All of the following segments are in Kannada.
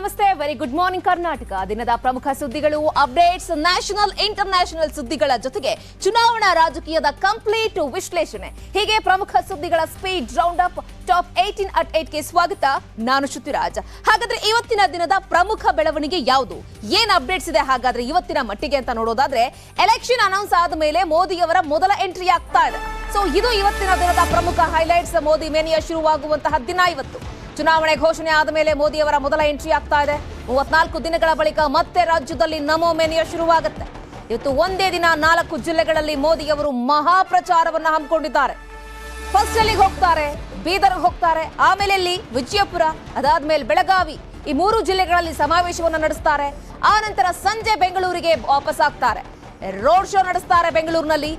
ನಮಸ್ತೆ. ವೆರಿ ಗುಡ್ ಮಾರ್ನಿಂಗ್ ಕರ್ನಾಟಕ ದಿನದ ಪ್ರಮುಖ ಸುದ್ದಿಗಳು ಅಪ್ಡೇಟ್ಸ್ ನ್ಯಾಷನಲ್ ಇಂಟರ್ ನ್ಯಾಷನಲ್ ಸುದ್ದಿಗಳ ಜೊತೆಗೆ ಚುನಾವಣಾ ರಾಜಕೀಯದ ಕಂಪ್ಲೀಟ್ ವಿಶ್ಲೇಷಣೆ. ಹೀಗೆ ಪ್ರಮುಖ ಸುದ್ದಿಗಳ speed round up top eighteen at ಏಟ್ಗೆ ಸ್ವಾಗತ. ನಾನು ಶ್ರುತಿರಾಜ್. ಹಾಗಾದ್ರೆ ಇವತ್ತಿನ ದಿನದ ಪ್ರಮುಖ ಬೆಳವಣಿಗೆ ಯಾವುದು? ಏನ್ ಅಪ್ಡೇಟ್ಸ್ ಇದೆ? ಹಾಗಾದ್ರೆ ಇವತ್ತಿನ ಮಟ್ಟಿಗೆ ಅಂತ ನೋಡೋದಾದ್ರೆ ಎಲೆಕ್ಷನ್ ಅನೌನ್ಸ್ ಆದ ಮೇಲೆ ಮೋದಿಯವರ ಮೊದಲ ಎಂಟ್ರಿ ಆಗ್ತಾ ಇದೆ. ಸೊ ಇದು ಇವತ್ತಿನ ದಿನದ ಪ್ರಮುಖ ಹೈಲೈಟ್ಸ್ ಮೋದಿ ಮೇನಿಯ ಶುರುವಾಗುವಂತಹ ದಿನ ಇವತ್ತು. ಚುನಾವಣೆ ಘೋಷಣೆ ಆದ ಮೇಲೆ ಮೋದಿಯವರ ಮೊದಲ ಎಂಟ್ರಿ ಆಗ್ತಾ ಇದೆ. ಮೂವತ್ನಾಲ್ಕು ದಿನಗಳ ಬಳಿಕ ಮತ್ತೆ ರಾಜ್ಯದಲ್ಲಿ ನಮೋ ಮೆನಿಯ ಶುರುವಾಗುತ್ತೆ. ಇವತ್ತು ಒಂದೇ ದಿನ ನಾಲ್ಕು ಜಿಲ್ಲೆಗಳಲ್ಲಿ ಮೋದಿಯವರು ಮಹಾಪ್ರಚಾರವನ್ನ ಹಮ್ಮಿಕೊಂಡಿದ್ದಾರೆ. ಫಸ್ಟ್ ಅಲ್ಲಿಗೆ ಹೋಗ್ತಾರೆ, ಬೀದರ್ ಹೋಗ್ತಾರೆ, ಆಮೇಲೆ ಇಲ್ಲಿ ವಿಜಯಪುರ, ಅದಾದ್ಮೇಲೆ ಬೆಳಗಾವಿ ಈ ಮೂರು ಜಿಲ್ಲೆಗಳಲ್ಲಿ ಸಮಾವೇಶವನ್ನು ನಡೆಸ್ತಾರೆ. ಆ ನಂತರ ಸಂಜೆ ಬೆಂಗಳೂರಿಗೆ ವಾಪಸ್ ಆಗ್ತಾರೆ. ರೋಡ್ ಶೋ ನಡೆಸ್ತಾರೆ ಬೆಂಗಳೂರಿನಲ್ಲಿ.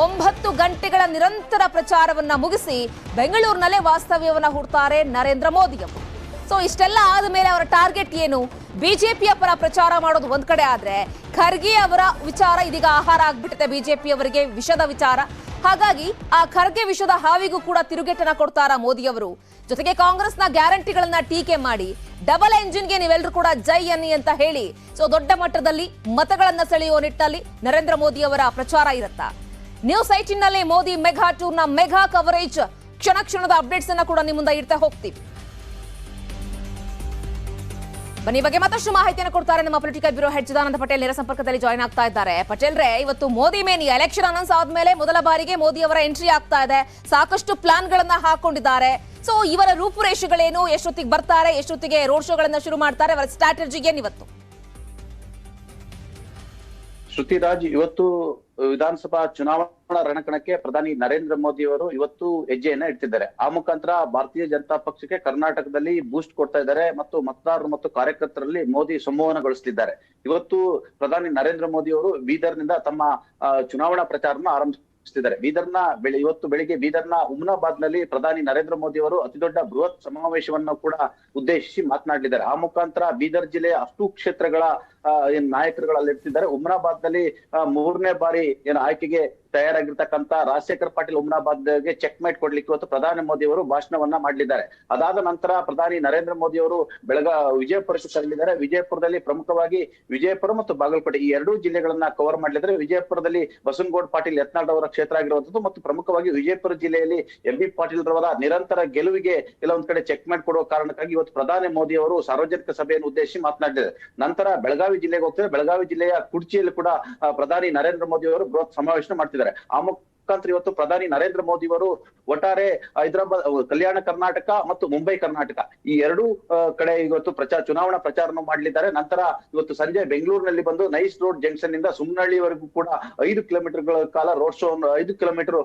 ಒಂಬತ್ತು ಗಂಟೆಗಳ ನಿರಂತರ ಪ್ರಚಾರವನ್ನ ಮುಗಿಸಿ ಬೆಂಗಳೂರಿನಲ್ಲೇ ವಾಸ್ತವ್ಯವನ್ನ ಹೂಡ್ತಾರೆ ನರೇಂದ್ರ ಮೋದಿ ಅವರು ಸೊ ಇಷ್ಟೆಲ್ಲ ಆದ್ಮೇಲೆ ಅವರ ಟಾರ್ಗೆಟ್ ಏನು? ಬಿಜೆಪಿಯ ಪರ ಪ್ರಚಾರ ಮಾಡೋದು ಒಂದ್ ಕಡೆ ಆದ್ರೆ ಖರ್ಗೆ ಅವರ ವಿಚಾರ ಇದೀಗ ಆಹಾರ ಆಗ್ಬಿಟ್ಟಿದೆ ಬಿಜೆಪಿ ಅವರಿಗೆ ವಿಷದ ವಿಚಾರ. ಹಾಗಾಗಿ ಆ ಖರ್ಗೆ ವಿಷದ ಹಾವಿಗೂ ಕೂಡ ತಿರುಗೇಟನ ಕೊಡ್ತಾರ ಮೋದಿ ಅವರು ಜೊತೆಗೆ ಕಾಂಗ್ರೆಸ್ನ ಗ್ಯಾರಂಟಿಗಳನ್ನ ಟೀಕೆ ಮಾಡಿ, ಡಬಲ್ ಎಂಜಿನ್ಗೆ ನೀವೆಲ್ಲರೂ ಕೂಡ ಜೈ ಅನ್ನಿ ಅಂತ ಹೇಳಿ ಸೊ ದೊಡ್ಡ ಮಟ್ಟದಲ್ಲಿ ಮತಗಳನ್ನ ಸೆಳೆಯುವ ನಿಟ್ಟಲ್ಲಿ ನರೇಂದ್ರ ಮೋದಿ ಅವರ ಪ್ರಚಾರ ಇರುತ್ತಾ? ನ್ಯೂಸ್ ಐಟಿನಲ್ಲಿ ಮೋದಿ ಮೆಗಾ ಟೂರ್ನ ಮೆಗಾ ಕವರೇಜ್ ಕ್ಷಣ ಕ್ಷಣದ ಅಪ್ಡೇಟ್ಸ್ ಅನ್ನ ಕೂಡ ನಿಮ್ಮ ಮುಂದೆ ಇಡ್ತಾ ಹೋಗ್ತೀವಿ. ಬನ್ನಿ ಬಗ್ಗೆ ಮತ್ತಷ್ಟು ಮಾಹಿತಿಯನ್ನು ಕೊಡ್ತಾರೆ ನಮ್ಮ political bureau head Chidananda Patel. ನೇರ ಸಂಪರ್ಕದಲ್ಲಿ ಜಾಯ್ನ್ ಆಗ್ತಾ ಇದ್ದಾರೆ. ಪಟೇಲ್ ರೇ, ಇವತ್ತು ಮೋದಿ ಮೇನಿ ಎಲೆಕ್ಷನ್ ಅನೌನ್ಸ್ ಆದ್ಮೇಲೆ ಮೊದಲ ಬಾರಿಗೆ ಮೋದಿ ಅವರ ಎಂಟ್ರಿ ಆಗ್ತಾ ಇದೆ. ಸಾಕಷ್ಟು ಪ್ಲಾನ್ ಗಳನ್ನ ಹಾಕೊಂಡಿದ್ದಾರೆ. ಸೊ ಇವರ ರೂಪುರೇಷೆಗಳೇನು, ಎಷ್ಟೊತ್ತಿಗೆ ಬರ್ತಾರೆ, ಎಷ್ಟೊತ್ತಿಗೆ ರೋಡ್ ಶೋಗಳನ್ನ ಶುರು ಮಾಡ್ತಾರೆ, ಅವರ ಸ್ಟ್ರಾಟಜಿ ಏನು ಇವತ್ತು? ಶ್ರುತಿರಾಜ್, ಇವತ್ತು ವಿಧಾನಸಭಾ ಚುನಾವಣಾ ರಣಕಣಕ್ಕೆ ಪ್ರಧಾನಿ ನರೇಂದ್ರ ಮೋದಿ ಅವರು ಇವತ್ತು ಹೆಜ್ಜೆಯನ್ನ ಇಡ್ತಿದ್ದಾರೆ. ಆ ಮುಖಾಂತರ ಭಾರತೀಯ ಜನತಾ ಪಕ್ಷಕ್ಕೆ ಕರ್ನಾಟಕದಲ್ಲಿ ಬೂಸ್ಟ್ ಕೊಡ್ತಾ ಇದ್ದಾರೆ ಮತ್ತು ಮತದಾರರು ಮತ್ತು ಕಾರ್ಯಕರ್ತರಲ್ಲಿ ಮೋದಿ ಸಂವಹನಗೊಳಿಸುತ್ತಿದ್ದಾರೆ ಇವತ್ತು ಪ್ರಧಾನಿ ನರೇಂದ್ರ ಮೋದಿ ಅವರು ಬೀದರ್ನಿಂದ ತಮ್ಮ ಚುನಾವಣಾ ಪ್ರಚಾರನ ಆರಂಭಿಸುತ್ತಿದ್ದಾರೆ ಬೀದರ್ನ ಬೆಳಿ, ಇವತ್ತು ಬೆಳಿಗ್ಗೆ ಬೀದರ್ನ ಉಮ್ನಾಬಾದ್ನಲ್ಲಿ ಪ್ರಧಾನಿ ನರೇಂದ್ರ ಮೋದಿ ಅವರು ಅತಿದೊಡ್ಡ ಬೃಹತ್ ಸಮಾವೇಶವನ್ನು ಕೂಡ ಉದ್ದೇಶಿಸಿ ಮಾತನಾಡಲಿದ್ದಾರೆ. ಆ ಮುಖಾಂತರ ಬೀದರ್ ಜಿಲ್ಲೆಯ ಅಷ್ಟು ಕ್ಷೇತ್ರಗಳ ಏನ್ ನಾಯಕರುಗಳಲ್ಲಿ ಇರ್ತಿದ್ದಾರೆ. ಉಮ್ರಾಬಾದ್ನಲ್ಲಿ ಮೂರನೇ ಬಾರಿ ಏನು ಆಯ್ಕೆಗೆ ತಯಾರಾಗಿರ್ತಕ್ಕಂತ ರಾಜಶೇಖರ್ ಪಾಟೀಲ್ ಉಮ್ನಾಬಾದ್ಗೆ ಚೆಕ್ ಮೇಟ್ ಕೊಡ್ಲಿಕ್ಕೆ ಇವತ್ತು ಪ್ರಧಾನಿ ಮೋದಿ ಅವರು ಭಾಷಣವನ್ನ ಮಾಡಲಿದ್ದಾರೆ. ಅದಾದ ನಂತರ ಪ್ರಧಾನಿ ನರೇಂದ್ರ ಮೋದಿ ಅವರು ಬೆಳಗ ವಿಜಯಪುರಕ್ಕೆ ತೆರಳಿದ್ದಾರೆ. ವಿಜಯಪುರದಲ್ಲಿ ಪ್ರಮುಖವಾಗಿ ವಿಜಯಪುರ ಮತ್ತು ಬಾಗಲಕೋಟೆ ಈ ಎರಡೂ ಜಿಲ್ಲೆಗಳನ್ನ ಕವರ್ ಮಾಡಲಿದ್ದಾರೆ. ವಿಜಯಪುರದಲ್ಲಿ ಬಸನಗೌಡ ಪಾಟೀಲ್ ಯತ್ನಾಳ್ ಅವರ ಕ್ಷೇತ್ರ ಆಗಿರುವಂತದ್ದು ಮತ್ತು ಪ್ರಮುಖವಾಗಿ ವಿಜಯಪುರ ಜಿಲ್ಲೆಯಲ್ಲಿ ಎಂ ಬಿ ಪಾಟೀಲ್ ರವರ ನಿರಂತರ ಗೆಲುವಿಗೆ ಕೆಲವೊಂದ್ ಕಡೆ ಚೆಕ್ ಮೇಟ್ ಕೊಡುವ ಕಾರಣಕ್ಕಾಗಿ ಇವತ್ತು ಪ್ರಧಾನಿ ಮೋದಿ ಅವರು ಸಾರ್ವಜನಿಕ ಸಭೆಯನ್ನು ಉದ್ದೇಶಿಸಿ ಮಾತನಾಡಿದ್ದಾರೆ. ನಂತರ ಬೆಳಗಾವಿ ಜಿಲ್ಲೆಗೆ ಹೋಗ್ತಾರೆ ಬೆಳಗಾವಿ ಜಿಲ್ಲೆಯ ಕುರ್ಚಿಯಲ್ಲಿ ಕೂಡ ಪ್ರಧಾನಿ ನರೇಂದ್ರ ಮೋದಿ ಅವರು ಬೃಹತ್ ಸಮಾವೇಶ ಮಾಡ್ತಿದ್ದಾರೆ. ಆ ಮುಖಾಂತರ ಇವತ್ತು ಪ್ರಧಾನಿ ನರೇಂದ್ರ ಮೋದಿ ಅವರು ಒಟ್ಟಾರೆ ಹೈದರಾಬಾದ್ ಕಲ್ಯಾಣ ಕರ್ನಾಟಕ ಮತ್ತು ಮುಂಬೈ ಕರ್ನಾಟಕ ಈ ಎರಡೂ ಕಡೆ ಇವತ್ತು ಪ್ರಚಾರ ಚುನಾವಣಾ ಪ್ರಚಾರವನ್ನು ಮಾಡಲಿದ್ದಾರೆ. ನಂತರ ಇವತ್ತು ಸಂಜೆ ಬೆಂಗಳೂರಿನಲ್ಲಿ ಬಂದು ನೈಸ್ ರೋಡ್ ಜಂಕ್ಷನ್ ಇಂದ ಸುಮ್ನಹಳ್ಳಿವರೆಗೂ ಕೂಡ ಐದು ಕಿಲೋಮೀಟರ್ ಕಾಲ ರೋಡ್ ಶೋ ಐದು ಕಿಲೋಮೀಟರ್